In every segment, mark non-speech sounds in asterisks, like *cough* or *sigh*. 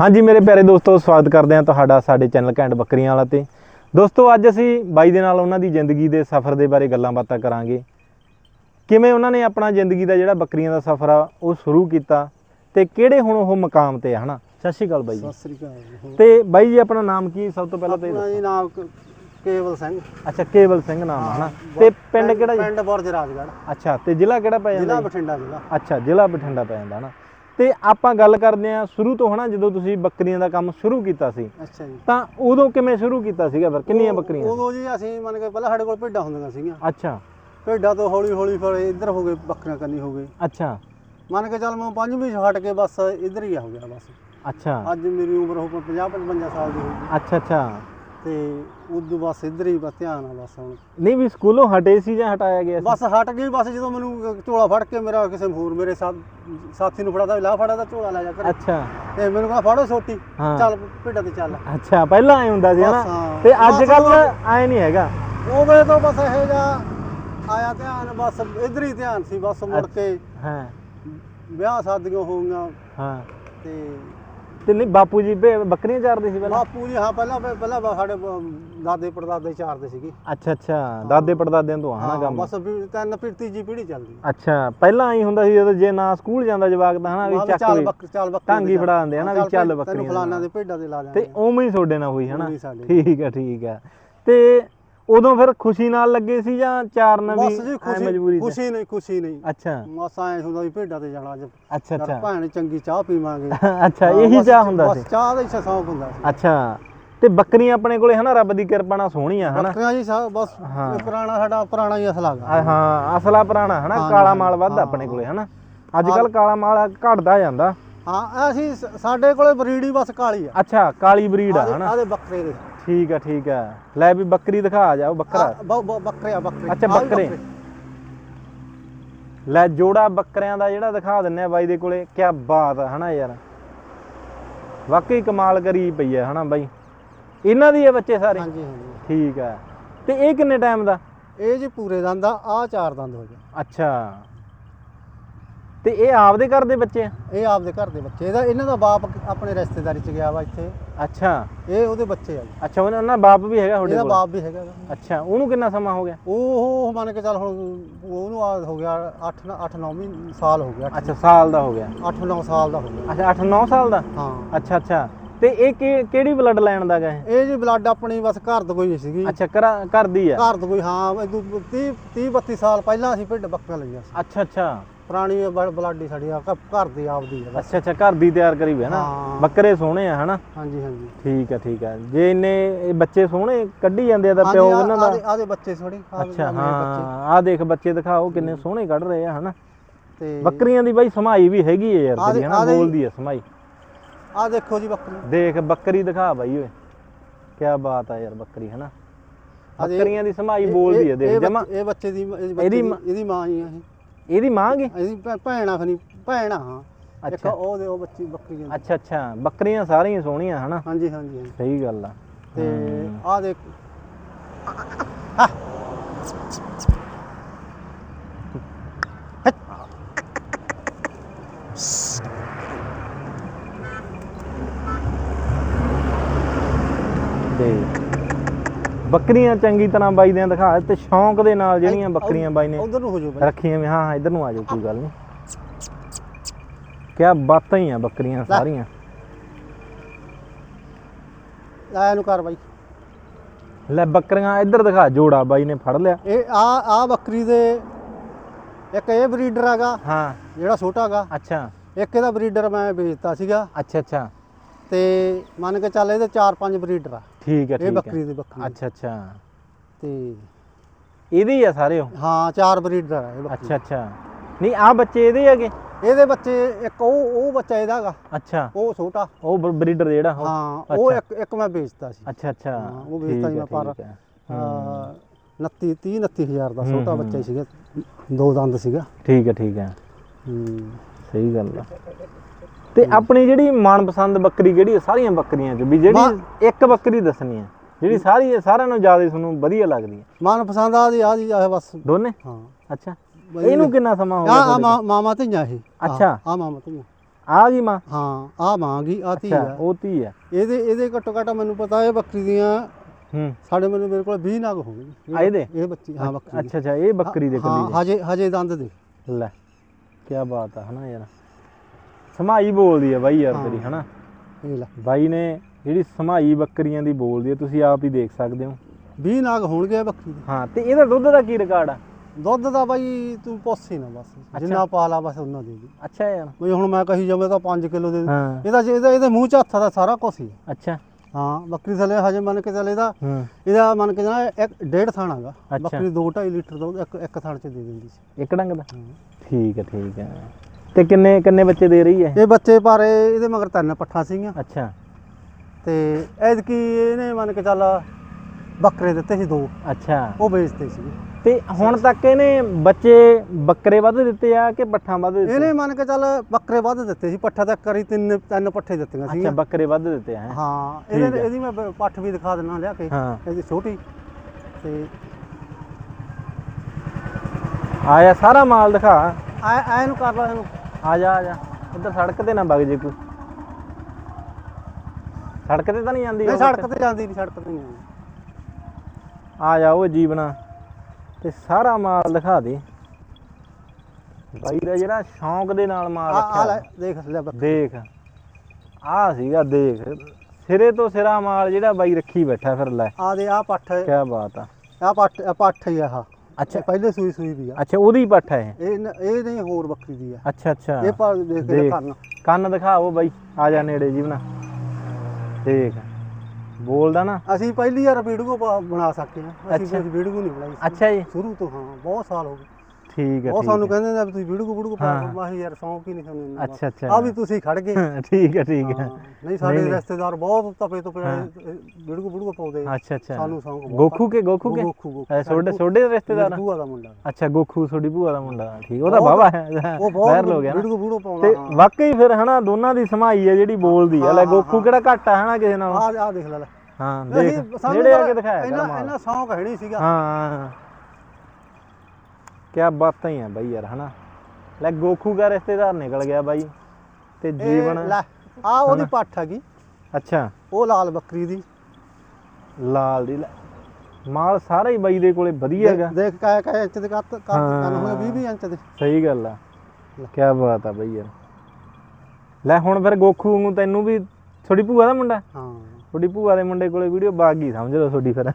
ਹਾਂਜੀ ਮੇਰੇ ਪਿਆਰੇ ਦੋਸਤੋ ਸਵਾਗਤ ਕਰਦੇ ਹਾਂ ਤੁਹਾਡਾ ਸਾਡੇ ਚੈਨਲ ਘੈਂਟ ਬੱਕਰੀਆਂ ਵਾਲਾ ਤੇ। ਦੋਸਤੋ ਅੱਜ ਅਸੀਂ ਬਾਈ ਦੇ ਨਾਲ ਉਹਨਾਂ ਦੀ ਜ਼ਿੰਦਗੀ ਦੇ ਸਫ਼ਰ ਦੇ ਬਾਰੇ ਗੱਲਾਂ ਬਾਤਾਂ ਕਰਾਂਗੇ। ਕਿਵੇਂ ਉਹਨਾਂ ਨੇ ਆਪਣਾ ਜ਼ਿੰਦਗੀ ਦਾ ਜਿਹੜਾ ਬੱਕਰੀਆਂ ਦਾ ਸਫ਼ਰ ਆ ਉਹ ਸ਼ੁਰੂ ਕੀਤਾ ਤੇ ਕਿਹੜੇ ਹੁਣ ਉਹ ਮਕਾਮ ਤੇ ਆ ਹਨਾ? ਸਤਿ ਸ਼੍ਰੀ ਅਕਾਲ ਬਾਈ ਜੀ। ਸਤਿ ਸ੍ਰੀ ਅਕਾਲ। ਤੇ ਬਾਈ ਜੀ ਆਪਣਾ ਨਾਮ ਕੀ ਸਭ ਤੋਂ ਪਹਿਲਾਂ ਤੇ ਆਪਣਾ ਜੀ ਨਾਮ ਕੇਵਲ ਸਿੰਘ। ਅੱਛਾ ਕੇਵਲ ਸਿੰਘ ਨਾਮ ਆ ਹਨਾ? ਤੇ ਪਿੰਡ ਕਿਹੜਾ ਜੀ? ਪਿੰਡ ਬੁਰਜ ਰਾਜਗੜ੍ਹ। ਅੱਛਾ ਤੇ ਜ਼ਿਲ੍ਹਾ ਕਿਹੜਾ ਪੈ ਜਾਂਦਾ ਜ਼ਿਲ੍ਹਾ? ਬਠਿੰਡਾ ਜ਼ਿਲ੍ਹਾ। ਅੱਛਾ ਜ਼ਿਲ੍ਹਾ ਬਠਿੰਡਾ ਪੈ ਜਾਂਦਾ ਹਨਾ? ਤੇ ਆਪਾਂ ਗੱਲ ਕਰਦੇ ਆ ਸ਼ੁਰੂ ਤੋਂ ਹਨਾ ਜਦੋਂ ਤੁਸੀਂ ਬੱਕਰੀਆਂ ਦਾ ਕੰਮ ਸ਼ੁਰੂ ਕੀਤਾ ਸੀ। ਅੱਛਾ ਜੀ। ਤਾਂ ਉਦੋਂ ਕਿਵੇਂ ਸ਼ੁਰੂ ਕੀਤਾ ਸੀਗਾ ਫਿਰ? ਕਿੰਨੀਆਂ ਬੱਕਰੀਆਂ? ਉਦੋਂ ਜੀ ਅਸੀਂ ਮੰਨ ਕੇ ਪਹਿਲਾਂ ਸਾਡੇ ਕੋਲ ਭੇਡਾਂ ਹੁੰਦੀਆਂ ਸੀਗੀਆਂ। ਅੱਛਾ। ਭੇਡਾਂ ਤੋਂ ਹੌਲੀ ਹੌਲੀ ਫਿਰ ਇੱਧਰ ਹੋ ਗਏ ਬੱਕਰੀਆਂ ਕੰਨੀ ਹੋ ਗਏ। ਅੱਛਾ। ਮੰਨ ਕੇ ਚੱਲ ਮੈਂ ਪੰਜਵੀਂ ਹਟ ਕੇ ਬਸ ਇੱਧਰ ਹੀ ਆ ਹੋ ਗਿਆ ਬਸ। ਅੱਛਾ। ਅੱਜ ਮੇਰੀ ਉਮਰ ਹੋ 50 55 ਸਾਲ ਦੀ ਹੋ ਗਈ। ਅੱਛਾ ਅੱਛਾ। ਤੇ ਉਦੋਂ ਬਸ ਇੱਧਰ ਹੀ ਬਸ ਧਿਆਨ ਆ ਬਸ ਹੁਣ। ਨਹੀਂ ਵੀ ਸਕੂਲੋਂ ਹਟੇ ਸੀ ਜਾਂ ਹਟਾਇਆ ਗਿਆ ਸੀ? ਬਸ ਹਟ ਗਈ ਬਸ ਜਦੋਂ ਮੈਨੂੰ ਝੋਲਾ ਫੜ ਕੇ ਮੇਰਾ ਕਿਸੇ ਹੋਰ ਮੇਰੇ ਸਾਥੀ ਨੂੰ ਫੜਾਦਾ ਲਾ ਫੜਾ ਤਾਂ ਝੋਲਾ ਲੈ ਜਾ ਕਰ ਅੱਛਾ। ਤੇ ਮੈਨੂੰ ਕਹਿੰਦਾ ਫੜੋ ਛੋਟੀ। ਚੱਲ ਭੇਡਾਂ ਤੇ ਚੱਲ। ਅੱਛਾ ਪਹਿਲਾਂ ਐ ਹੁੰਦਾ ਸੀ ਹਨਾ। ਤੇ ਅੱਜ ਕੱਲ ਐ ਨਹੀਂ ਹੈਗਾ? ਉਹ ਵੇ ਤੋਂ ਬਸ ਇਹ ਜਾ ਆਇਆ ਧਿਆਨ ਬਸ ਇਧਰ ਹੀ ਧਿਆਨ ਸੀ ਬਸ ਮੁੜ ਕੇ। ਹਾਂ। ਵਿਆਹ ਸ਼ਾਦੀਆਂ ਹੋ ਗਈਆਂ। ਹਾਂ। ਤੇ ਤੇ ਨਹੀਂ ਬਾਪੂ ਜੀ ਬੱਕਰੀਆਂ ਚਾਰਦੇ ਸੀ ਪਹਿਲਾਂ? ਬਾਪੂ ਜੀ ਹਾਂ ਪਹਿਲਾਂ ਪਹਿਲਾਂ ਸਾਡੇ ਬ- ਦਾਦੇ ਪੜਦਾਦੇ ਚਾਰਦੇ ਸੀਗੇ। ਅੱਛਾ ਅੱਛਾ ਦਾਦੇ ਪੜਦਾਦਿਆਂ ਤੋਂ ਆਣਾ ਹਾਂ, ਕੰਮ। ਬਸ ਵੀ ਤਿੰਨ ਫਿਰ ਤੀਜੀ ਪੀੜ੍ਹੀ ਚੱਲਦੀ। ਅੱਛਾ ਪਹਿਲਾਂ ਐ ਹੁੰਦਾ ਸੀ ਜਦੋਂ ਜੇ ਨਾ ਸਕੂਲ ਜਾਂਦਾ ਜਵਾਕ ਤਾਂ ਹਨਾ ਵੀ ਹਾਂ, ਚੱਕ ਚੱਲ ਵੀ ਬੱਕਰੀ ਚੱਲ ਬੱਕਰੀ ਢਾਂਗੀ ਫੜਾ ਦਿੰਦੇ ਆ ਨਾ ਵੀ ਚੱਲ ਬੱਕਰੀਆਂ ਦੇ ਫਲਾਨਾ ਨਾਲ। ਦੇ ਭੇਡਾਂ ਦੇ ਲਾ ਦਿੰਦੇ ਤੇ ਉਵੇਂ ਹੀ ਤੁਹਾਡੇ ਨਾਲ ਹੋਈ ਹਨਾ? ਉਵੇਂ ਹੀ ਸਾਡੇ। ਠੀਕ ਹੈ ਠੀਕ ਹੈ ਤੇ ਉਦੋਂ ਫਿਰ ਖੁਸ਼ੀ ਨਾਲ ਲੱਗੇ ਸੀ ਜਾਂ ਚਾਰਨ ਵੀ ਬਸ ਜੀ ਐਂ ਖੁਸ਼ੀ ਮਜਬੂਰੀ? ਖੁਸ਼ੀ ਨਹੀਂ ਖੁਸ਼ੀ ਨਹੀਂ। ਅੱਛਾ। ਬਸ ਐ ਹੁੰਦਾ ਵੀ ਭੇਡਾਂ ਤੇ ਜਾਣਾ ਅੱਜ। ਅੱਛਾ ਯਾਰ ਅੱਛਾ। ਭੈਣ ਚੰਗੀ ਚਾਹ ਪੀਵਾਂਗੇ। *laughs* ਅੱਛਾ ਹਾਂ, ਇਹੀ ਬਸ- ਚਾਹ ਹੁੰਦਾ ਸੀ? ਬਸ ਚਾਹ ਦਾ ਹੀ ਸ਼ੌਂਕ ਹੁੰਦਾ ਸੀ। ਅੱਛਾ। ਤੇ ਬੱਕਰੀਆਂ ਆਪਣੇ ਕੋਲੇ ਹਨਾ ਰੱਬ ਦੀ ਕਿਰਪਾ ਨਾਲ ਸੋਹਣੀਆਂ ਹਨਾ? ਬੱਕਰੀਆਂ ਜੀ ਸਾ ਬਸ ਹਾਂ। ਇਹ ਪੁਰਾਣਾ ਸਾਡਾ ਪੁਰਾਣਾ ਹੀ ਅਸਲਾ ਆ, ਹਾਂ ਅਸਲਾ ਪੁਰਾਣਾ ਹਨਾ? ਹਾਂ, ਕਾਲਾ ਮਾਲ ਵੱਧ ਹਾਂ। ਆਪਣੇ ਕੋਲੇ ਹਨਾ? ਅੱਜ ਕੱਲ ਕਾਲਾ ਮਾਲ ਘਟਦਾ ਜਾਂਦਾ। ਹਾਂ ਅਸੀਂ ਸ- ਸਾਡੇ ਕੋਲੇ ਬਰੀਡ ਹੀ ਬਸ ਕਾਲੀ ਆ। ਅੱਛਾ ਕਾਲੀ ਬਰੀਡ ਆ ਹਨਾ? ਆਦੇ ਬੱਕਰੇ ਦੇ। ਠੀਕ ਆ ਠੀਕ ਆ। ਲੈ ਵੀ ਬੱਕਰੀ ਦਿਖਾ ਜਾਓ ਬੱਕਰਾ। ਆਹ, ਬ- ਬ- ਬੱਕਰੇ ਆ ਬੱਕਰੇ। ਅੱਛਾ, ਬੱਕਰੇ। ਲੈ ਜੋੜਾ ਬੱਕਰਿਆਂ ਦਾ ਜਿਹੜਾ ਦਿਖਾ ਦਿੰਨੇ ਆ ਬਾਈ ਦੇ ਕੋਲੇ ਕੀ ਬਾਤ ਆ ਹਨਾ ਯਾਰ। ਵਾਕਈ ਕਮਾਲ ਕਰੀ ਪਈ ਆ ਹਨਾ ਬਾਈ। ਇਹਨਾਂ ਦੀ ਇਹ ਬੱਚੇ ਸਾਰੇ? ਹਾਂਜੀ ਹਾਂਜੀ। ਠੀਕ ਆ। ਤੇ ਇਹ ਕਿੰਨੇ ਟਾਈਮ ਦਾ? ਇਹ ਜੀ ਪੂਰੇ ਦੰਦ ਆ ਆਹ ਚਾਰ ਦੰਦ ਹੋ ਗਏ। ਅੱਛਾ। ਤੇ ਇਹ ਆਪਦੇ ਘਰ ਦੇ ਬੱਚੇ ਆ? ਇਹ ਆਪਦੇ ਘਰ ਦੇ ਬੱਚੇ। ਇਹਦਾ ਇਹਨਾਂ ਦਾ ਬਾਪ ਆਪਣੇ ਰਿਸ਼ਤੇਦਾਰੀ ਚ ਗਿਆ ਵਾ ਇੱਥੇ। ਅੱਛਾ। ਇਹ ਉਹਦੇ ਬੱਚੇ ਆ ਜੀ। ਅੱਛਾ ਉਹਨਾਂ ਦਾ ਬਾਪ ਵੀ ਹੈਗਾ ਤੁਹਾਡੇ ਇਹਦਾ ਕੋਲ? ਬਾਪ ਵੀ ਹੈਗਾ ਗਾ। ਅੱਛਾ ਉਹਨੂੰ ਕਿੰਨਾ ਸਮਾਂ ਹੋ ਗਿਆ? ਉਹ ਮੰਨ ਕੇ ਚੱਲ ਹੁਣ ਉਹਨੂੰ ਆ ਹੋ ਗਿਆ 8 8 9 ਮਹੀਨੇ ਸਾਲ ਹੋ ਗਿਆ। ਅੱਛਾ ਸਾਲ ਦਾ ਹੋ ਗਿਆ। 8 9 ਸਾਲ ਦਾ ਹੋ ਗਿਆ। ਅੱਛਾ 8-9 ਸਾਲ ਦਾ? ਹਾਂ। ਅੱਛਾ ਅੱਛਾ। ਤੇ ਇਹ ਕਿ- ਕਿਹੜੀ ਬਲੱਡ ਲਾਈਨ ਦਾ ਗਾ ਇਹ? ਇਹ ਜੀ ਬਲੱਡ ਆਪਣੀ ਬਸ ਘਰ ਤੋਂ ਕੋਈ ਸੀਗੀ। ਅੱਛਾ ਘਰ ਘਰ ਦੀ ਆ? ਘਰ ਤੋਂ ਕੋਈ ਹਾਂ 30 30 32 ਸਾਲ ਪਹਿਲਾਂ ਅਸੀਂ ਭਿੱਡ ਬੱਕਰੀਆਂ ਲਈਆਂ ਸੀ। ਅੱਛਾ ਅੱਛਾ। ਪੁਰਾਣੀ ਬਲੱਡ ਸਾਡੀ ਆ, ਘ- ਘਰ ਦੀ ਆਪਦੀ ਆ ਬਸ। ਅੱਛਾ ਅੱਛਾ ਘਰ ਦੀ ਤਿਆਰ ਕਰੀ ਹੋਈ ਹੈ ਨਾ? ਹਾਂ। ਬੱਕਰੇ ਸੋਹਣੇ ਆ ਹਨਾ? ਹਾਂਜੀ ਹਾਂਜੀ। ਠੀਕ ਆ ਠੀਕ ਆ ਜੇ ਇੰਨੇ ਇਹ ਬੱਚੇ ਸੋਹਣੇ ਕੱਢੀ ਜਾਂਦੇ ਆ ਤਾਂ ਪਿਓ ਇਹਨਾਂ ਦਾ ਆਦੇ ਬੱਚੇ ਥੋੜੀ ਅੱਛਾ ਹਾਂ। ਆ ਦੇਖ ਬੱਚੇ ਦਿਖਾਓ ਕਿੰਨੇ ਸੋਹਣੇ ਕੱਢ ਰਹੇ ਆ ਹਨਾ? ਤੇ ਬੱਕਰੀਆਂ ਦੀ ਬਾਈ ਸਮਾਈ ਵੀ ਹੈਗੀ ਹੈ ਯਾਰ ਆਹ ਤੇਰੀ ਦੇ- ਹਨਾ? ਆਹ ਦੇ- ਬੋਲਦੀ ਹੈ ਸਮਾਈ। ਆ ਦੇਖੋ ਜੀ ਬੱਕਰੀ। ਦੇਖ ਬੱਕਰੀ ਦਿਖਾ ਬਾਈ ਓਏ। ਕੀ ਬਾਤ ਆ ਯਾਰ ਬੱਕਰੀ ਹਨਾ? ਬੱਕਰੀਆਂ ਦੀ ਸਮਾਈ ਬੋਲਦੀ ਇਹ- ਦੇਖ ਜਮਾ। ਇਹ ਬੱਚੇ ਦੀ ਇਹਦੀ ਮਾਂ- ਇਹਦੀ ਮਾਂ ਹੀ ਆ ਇਹ। ਇਹਦੀ ਮਾਂ ਗੀ ਇਹਦੀ ਭੈ- ਭੈਣ ਆ ਖਨੀ ਭੈਣ ਆ ਹਾਂ ਇੱਕ ਅੱਛਾ। ਉਹ ਦੇ ਉਹ ਬੱਚੀ ਬੱਕਰੀ ਆ। ਅੱਛਾ ਅੱਛਾ ਬੱਕਰੀਆਂ ਸਾਰੀਆਂ ਸੋਹਣੀਆਂ ਹਨਾ ਹਾਂਜੀ ਹਾਂਜੀ ਹਾਂਜੀ। ਸਹੀ ਗੱਲ ਆ ਤੇ। ਆ ਦੇਖ ਤੇ ਬੱਕਰੀਆਂ ਚੰਗੀ ਤਰ੍ਹਾਂ ਬਾਈ ਦੀਆਂ ਦਿਖਾ ਤੇ ਸ਼ੌਂਕ ਦੇ ਨਾਲ ਜਿਹੜੀਆਂ ਬੱਕਰੀਆਂ ਬਾਈ ਨੇ ਉਧਰ ਨੂੰ ਹੋ ਜਾਓ ਬਾਈ। ਰੱਖੀਆਂ ਵੀ ਹਾਂ ਹਾਂ ਇਧਰ ਨੂੰ ਆ ਜਾਓ ਕੋਈ ਗੱਲ ਨਹੀਂ। ਕਿਆ ਬਾਤਾਂ ਹੀ ਆ ਬੱਕਰੀਆਂ ਸਾਰੀਆਂ। ਆਇਆ ਨੂੰ ਕਰ ਬਾਈ। ਲੈ ਬੱਕਰੀਆਂ ਇੱਧਰ ਦਿਖਾ ਜੋੜਾ ਬਾਈ ਨੇ ਫੜ ਲਿਆ। ਇਹ ਆ ਆ ਬੱਕਰੀ ਦੇ ਇੱਕ ਇਹ ਬਰੀਡਰ ਹੈਗਾ ਹਾਂ। ਜਿਹੜਾ ਛੋਟਾ ਹੈਗਾ। ਅੱਛਾ। ਇੱਕ ਇਹਦਾ ਬਰੀਡਰ ਮੈਂ ਵੇਚਤਾ ਸੀਗਾ। ਅੱਛਾ ਅੱਛਾ। ਤੇ ਮੰਨ ਕੇ ਚੱਲ ਇਹਦੇ 4-5 ਬਰੀਡਰ ਆ। ਠੀਕ ਹੈ ਠੀਕ ਇਹ ਹੈ। ਬੱਕਰੀ ਦੀ ਬੱਕਰੀ ਅੱਛਾ ਅੱਛਾ। ਤੇ ਇਹਦੇ ਹੀ ਆ ਸਾਰੇ ਉਹ? ਹਾਂ ਚਾਰ ਬਰੀਡਰ ਆ ਇਹ ਬੱਕਰੀ। ਅੱਛਾ ਅੱਛਾ। ਨਹੀਂ ਆ ਬੱਚੇ ਇਹਦੇ ਹੈਗੇ? ਇਹਦੇ ਬੱਚੇ ਇੱਕ ਉਹ ਉਹ ਬੱਚਾ ਇਹਦਾ ਹੈਗਾ। ਅੱਛਾ। ਉਹ ਛੋਟਾ। ਉਹ ਬਰੀਡਰ ਜਿਹੜਾ ਹਾਂ ਉਹ। ਇੱਕ ਇੱਕ ਮੈਂ ਵੇਚਤਾ ਸੀ। ਅੱਛਾ ਅੱਛਾ। ਉਹ ਹੈ, ਜੀ ਮੈਂ ਪਰ ਠੀਕ ਹੈ। 29 30 29000 ਦਾ ਛੋਟਾ। ਬੱਚਾ ਹੀ ਸੀਗਾ। ਦੋ ਦੰਦ ਸੀਗਾ। ਠੀਕ ਹੈ ਠੀਕ ਹੈ। ਹੂੰ। ਸਹੀ ਗੱਲ ਆ। ਤੇ ਆਪਣੀ ਜਿਹੜੀ ਮਨਪਸੰਦ ਬੱਕਰੀ ਕਿਹੜੀ ਹੈ ਸਾਰੀਆਂ ਬੱਕਰੀਆਂ ਚ ਵੀ ਜਿਹੜੀ ਇੱਕ ਬੱਕਰੀ ਦੱਸਣੀ ਹੈ ਜਿਹੜੀ ਸਾਰੀ ਸਾਰਿਆਂ ਨੂੰ ਜ਼ਿਆਦਾ ਤੁਹਾਨੂੰ ਵਧੀਆ ਲੱਗਦੀ ਹੈ ਮਨ ਪਸੰਦ ਆ ਦੀ ਆ ਦੀ ਆ ਬਸ। ਦੋਨੇ? ਹਾਂ। ਅੱਛਾ। ਇਹਨੂੰ ਕਿੰਨਾ ਸਮਾਂ ਹੋ ਗਿਆ ਆ ਮਾਮਾ ਧੀਆਂ ਇਹ। ਅੱਛਾ। ਆ ਮਾਮਾ ਧੀਆਂ? ਆ ਗਈ ਮਾਂ? ਹਾਂ ਆ ਮਾਂ ਗਈ ਆ ਧੀ ਆ। ਉਹ ਧੀ ਆ। ਇਹਦੇ ਇਹਦੇ ਘੱਟੋ ਘੱਟ ਮੈਨੂੰ ਪਤਾ ਇਹ ਬੱਕਰੀ ਦੀਆਂ ਹੂੰ। ਸਾਡੇ ਮੈਨੂੰ ਮੇਰੇ ਕੋਲ 20 ਨਗ ਹੋਣਗੇ। ਆ ਇਹਦੇ? ਇਹ ਬੱਚੀ ਹਾਂ ਬੱਕਰੀ ਅੱਛਾ ਅੱਛਾ ਇਹ ਬੱਕਰੀ ਦੇ ਹਾਂ ਕੱਲੀ ਹਜੇ ਹਜੇ ਦੰਦ ਦੇ। ਲੈ ਕੀ ਬਾਤ ਆ ਹਨਾ ਯਾਰ। ਸਮਾਈ ਬੋਲਦੀ ਆ ਬਾਈ ਯਾਰ ਹਾਂ। ਤੇਰੀ ਹਨਾ? ਇਹ ਲੈ। ਬਾਈ ਨੇ ਜਿਹੜੀ ਸਮਾਈ ਬੱਕਰੀਆਂ ਦੀ ਬੋਲਦੀ ਆ ਤੁਸੀਂ ਆਪ ਹੀ ਦੇਖ ਸਕਦੇ ਹੋ। 20 ਨਗ ਹੋਣਗੇ ਬੱਕਰੀ ਦੇ। ਹਾਂ ਤੇ ਇਹਦਾ ਦੁੱਧ ਦਾ ਕੀ ਰਿਕਾਰਡ ਆ? ਦੁੱਧ ਦਾ ਬਾਈ ਤੂੰ ਪੁੱਛ ਹੀ ਨਾ ਬਸ। ਜਿੰਨਾ ਪਾ ਲਾ ਬਸ ਉਹਨਾਂ ਦੇ ਦੀ। ਅੱਛਾ ਯਾਰ। ਬਈ ਹੁਣ ਮੈਂ ਕਹੀ ਜਾਵੇਂ ਤਾਂ 5 ਕਿਲੋ ਦੇ ਹਾਂ। ਇਹਦਾ ਇਹਦਾ ਇਹਦੇ ਮੂੰਹ ਚ ਹੱਥ ਦਾ ਸਾਰਾ ਕੁਝ ਹੀ। ਹੈ। ਅੱਛਾ। ਹਾਂ ਬੱਕਰੀ ਥਲੇ ਹਜੇ ਮੰਨ ਕੇ ਚੱਲ ਇਹਦਾ ਹੂੰ। ਇਹਦਾ ਮੰਨ ਕੇ ਚੱਲ ਇੱਕ ਡੇਢ ਥਾਣਾਗਾ ਅੱਛਾ। ਬੱਕਰੀ 2.5 ਲੀਟਰ ਦੁੱਧ ਇੱਕ ਇੱਕ ਥਾਣ ਚ ਦੇ ਦਿੰਦੀ ਸੀ। ਇੱਕ ਡੰਗ ਦਾ? ਠੀਕ ਹੈ ਠੀਕ ਹੈ। ਤੇ ਕਿੰਨੇ ਕਿੰਨੇ ਬੱਚੇ ਦੇ ਰਹੀ ਹੈ? ਇਹ ਬੱਚੇ ਪਰ ਇਹ- ਇਹਦੇ ਮਗਰ ਤਿੰਨ ਪੱਠਾ ਸੀਗੀਆਂ। ਅੱਛਾ। ਤੇ ਐਤਕੀ ਇਹਨੇ ਮੰਨ ਕੇ ਚੱਲ ਬੱਕਰੇ ਦਿੱਤੇ ਸੀ ਦੋ। ਅੱਛਾ। ਉਹ ਵੇਚਦੇ ਸੀ ਤੇ ਹੁਣ ਤੱਕ ਇਹਨੇ ਬੱਚੇ ਬੱਕਰੇ ਵੱਧ ਦਿੱਤੇ ਆ ਕਿ ਪੱਠਾਂ ਵੱਧ ਦਿੱਤੇ? ਇਹਨੇ ਮੰਨ ਕੇ ਚੱਲ ਬੱਕਰੇ ਵੱਧ ਦਿੱਤੇ ਸੀ। ਪੱਠਾ ਤਾਂ ਕਰੀ ਤਿੰਨ ਤਿੰਨ ਪੱਠੇ ਦਿੱਤੀਆਂ ਅੱਛਾ ਸੀਗੀਆਂ। ਬੱਕਰੇ ਵੱਧ ਦਿੱਤੇ ਆ ਹੈਂ? ਇਹਦੇ। ਇਹਦੀ ਮੈਂ ਪੱਠ ਵੀ ਦਿਖਾ ਦਿੰਦਾ ਲਿਆ ਕੇ ਇਹਦੀ ਛੋਟੀ। ਤੇ ਆਇਆ ਸਾਰਾ ਮਾਲ ਦਿਖਾ। ਐ ਐ ਨੂੰ ਕਰ ਲਾ ਇਹਨੂੰ। ਆ ਜਾ ਆ ਜਾ। ਇੱਧਰ ਸੜਕ ਤੇ ਨਾ ਵਗ ਜੇ ਕੋਈ। ਸੜਕ ਤੇ ਤਾਂ ਨਹੀਂ ਜਾਂਦੀ ਨਹੀਂ ਸੜਕ ਤੇ ਜਾਂਦੀ ਨਹੀਂ ਸੜਕ ਤੇ ਨਹੀਂ ਜਾਂਦੀ। ਆ ਜਾ ਉਹ ਜੀਵਨਾ। ਤੇ ਸਾਰਾ ਮਾਲ ਦਿਖਾ ਦੇ। ਬਾਈ ਦਾ ਜਿਹੜਾ ਸ਼ੌਂਕ ਦੇ ਨਾਲ ਮਾਲ ਆ ਆ ਲੈ ਰੱਖਿਆ ਦੇਖ ਲੈ ਦੇਖ। ਆ ਸੀਗਾ ਦੇਖ। ਸਿਰੇ ਤੋਂ ਸਿਰਾ ਮਾਲ ਜਿਹੜਾ ਬਾਈ ਰੱਖੀ ਬੈਠਾ ਫਿਰ ਲੈ। ਆ ਦੇ ਆ ਪੱਠ। ਕੀ ਬਾਤ ਆ। ਆ ਪੱਠ ਪੱਠ ਹੀ ਆ ਆਹ। ਅੱਛਾ। ਪਹਿਲੇ ਸੂਈ ਸੂਈ ਵੀ ਆ। ਅੱਛਾ ਉਹਦੀ ਪੱਠ ਹੈ ਇਹ? ਇਹ ਨ- ਇਹ ਨਹੀਂ ਹੋਰ ਬੱਕਰੀ ਦੀ ਆ। ਅੱਛਾ ਅੱਛਾ। ਇਹ ਪਾ ਦੇਖ ਕੇ ਦੇਖ। ਕੰਨ। ਕੰਨ ਦਿਖਾਓ ਬਾਈ ਆ ਜਾ ਨੇੜੇ ਜੀਵਨਾ ਦੇਖ। ਬੋਲਦਾ ਨਾ। ਅਸੀਂ ਪਹਿਲੀ ਵਾਰ ਵੀਡੀਓ ਬਣਾ ਸਕੇ ਆ। ਅਸੀਂ ਅੱਛਾ। ਕੋਈ ਵੀਡੀਓ ਨਹੀਂ ਬਣਾਈ। ਸੀ। ਅੱਛਾ ਜੀ। ਸ਼ੁਰੂ ਤੋਂ ਹਾਂ ਬਹੁਤ ਸਾਲ ਹੋ ਗਏ। ਠੀਕ ਹੈ ਉਹ ਸਾਨੂੰ ਹੈ। ਕਹਿੰਦੇ ਨੇ ਵੀ ਤੁਸੀਂ ਵੀਡੀਓ ਵੀਡੀਓ ਪਾ ਹਾਂ। ਮੈਂ ਕਿਹਾ ਯਾਰ ਸ਼ੌਂਕ ਹੀ ਨਹੀਂ ਸਾਨੂੰ ਇੰਨਾ ਅੱਛਾ ਅੱਛਾ। ਆ ਵੀ ਤੁਸੀਂ ਖੜ ਗਏ। ਠੀਕ ਹੈ ਠੀਕ ਹੈ। ਹਾਂ, ਨਹੀਂ ਸਾਡੇ। ਰਿਸ਼ਤੇਦਾਰ ਬਹੁਤ ਤਪੇ ਹਾਂ। ਵੀਡੀਓ ਵੀਡੀਓ ਪਾਉਂਦੇ। ਆ। ਅੱਛਾ ਅੱਛਾ। ਸਾਨੂੰ ਸ਼ੌਂਕ ਗੋਖੂ ਕੇ ਗੋਖੂ ਕੇ? ਛੋਡੇ ਛੋਡੇ ਰਿਸ਼ਤੇਦਾਰ? ਭੂਆ ਦਾ ਮੁੰਡਾ। ਅੱਛਾ ਗੋਖੂ ਤੁਹਾਡੀ ਭੂਆ ਦਾ ਮੁੰਡਾ। ਠੀਕ ਉਹਦਾ ਬਾਬਾ ਹੈ। ਵਾਇਰਲ ਹੋ ਗਿਆ ਵੀਡੀਓ ਵੀਡੀਓ ਤੇ ਪਾਉਂਦਾ ਹਾਂ। ਵਾਕਈ ਫਿਰ ਹਨਾ ਦੋਨਾਂ ਦੀ ਸਮਾਈ ਹੈ ਜਿਹੜੀ ਬੋਲਦੀ ਲੈ ਹਾਂ, ਹਾਂ, ਗੋਖੂ ਕਿਹੜਾ ਘੱਟ ਆ ਹਨਾ ਕਿਸੇ ਨਾਲੋਂ? ਆ ਆ ਦੇਖ ਲੈ ਲੈ। ਹਾਂ ਦੇਖ ਨੇੜੇ ਆ ਤਾਂ ਕੇ ਦਿਖਾਇਆ ਮਾਲ ਇੰਨਾ ਸ਼ੌਂਕ ਹੈ ਨਹੀਂ ਸੀਗਾ। ਹਾਂ। ਕੀ ਬਾਤਾਂ ਹੀ ਆ ਬਾਈ ਯਾਰ ਹਨਾ? ਲੈ ਗੋਖੂ ਦਾ ਰਿਸ਼ਤੇਦਾਰ ਨਿਕਲ ਗਿਆ ਬਾਈ ਤੇ ਜੀਵਨ ਆ ਉਹਦੀ ਪੱਠ ਹੈਗੀ। ਅੱਛਾ। ਉਹ ਲਾਲ ਬੱਕਰੀ ਦੀ। ਲਾਲ ਦੀ ਲੈ। ਮਾਲ ਸਾਰਾ ਹੀ ਬਾਈ ਦੇ ਕੋਲੇ ਵਧੀਆ ਹੈਗਾ। ਦੇਖ ਕਾ ਕਾ ਇੰਚ ਦੇ ਕੱਤ ਕੱਤ ਕੰਨ ਹੋਏ 20 20 ਇੰਚ ਦੇ। ਸਹੀ ਗੱਲ ਆ। ਕੀ ਬਾਤ ਆ ਬਈ ਯਾਰ। ਲੈ ਹੁਣ ਫਿਰ ਗੋਖੂ ਨੂੰ ਤੈਨੂੰ ਵੀ ਤੁਹਾਡੀ ਭੂਆ ਦਾ ਮੁੰਡਾ? ਹਾਂ। ਤੁਹਾਡੀ ਭੂਆ ਦੇ ਮੁੰਡੇ ਕੋਲੇ ਵੀਡੀਓ ਬਾਗੀ ਸਮਝ ਲਓ ਤੁਹਾਡੀ ਫਿਰ।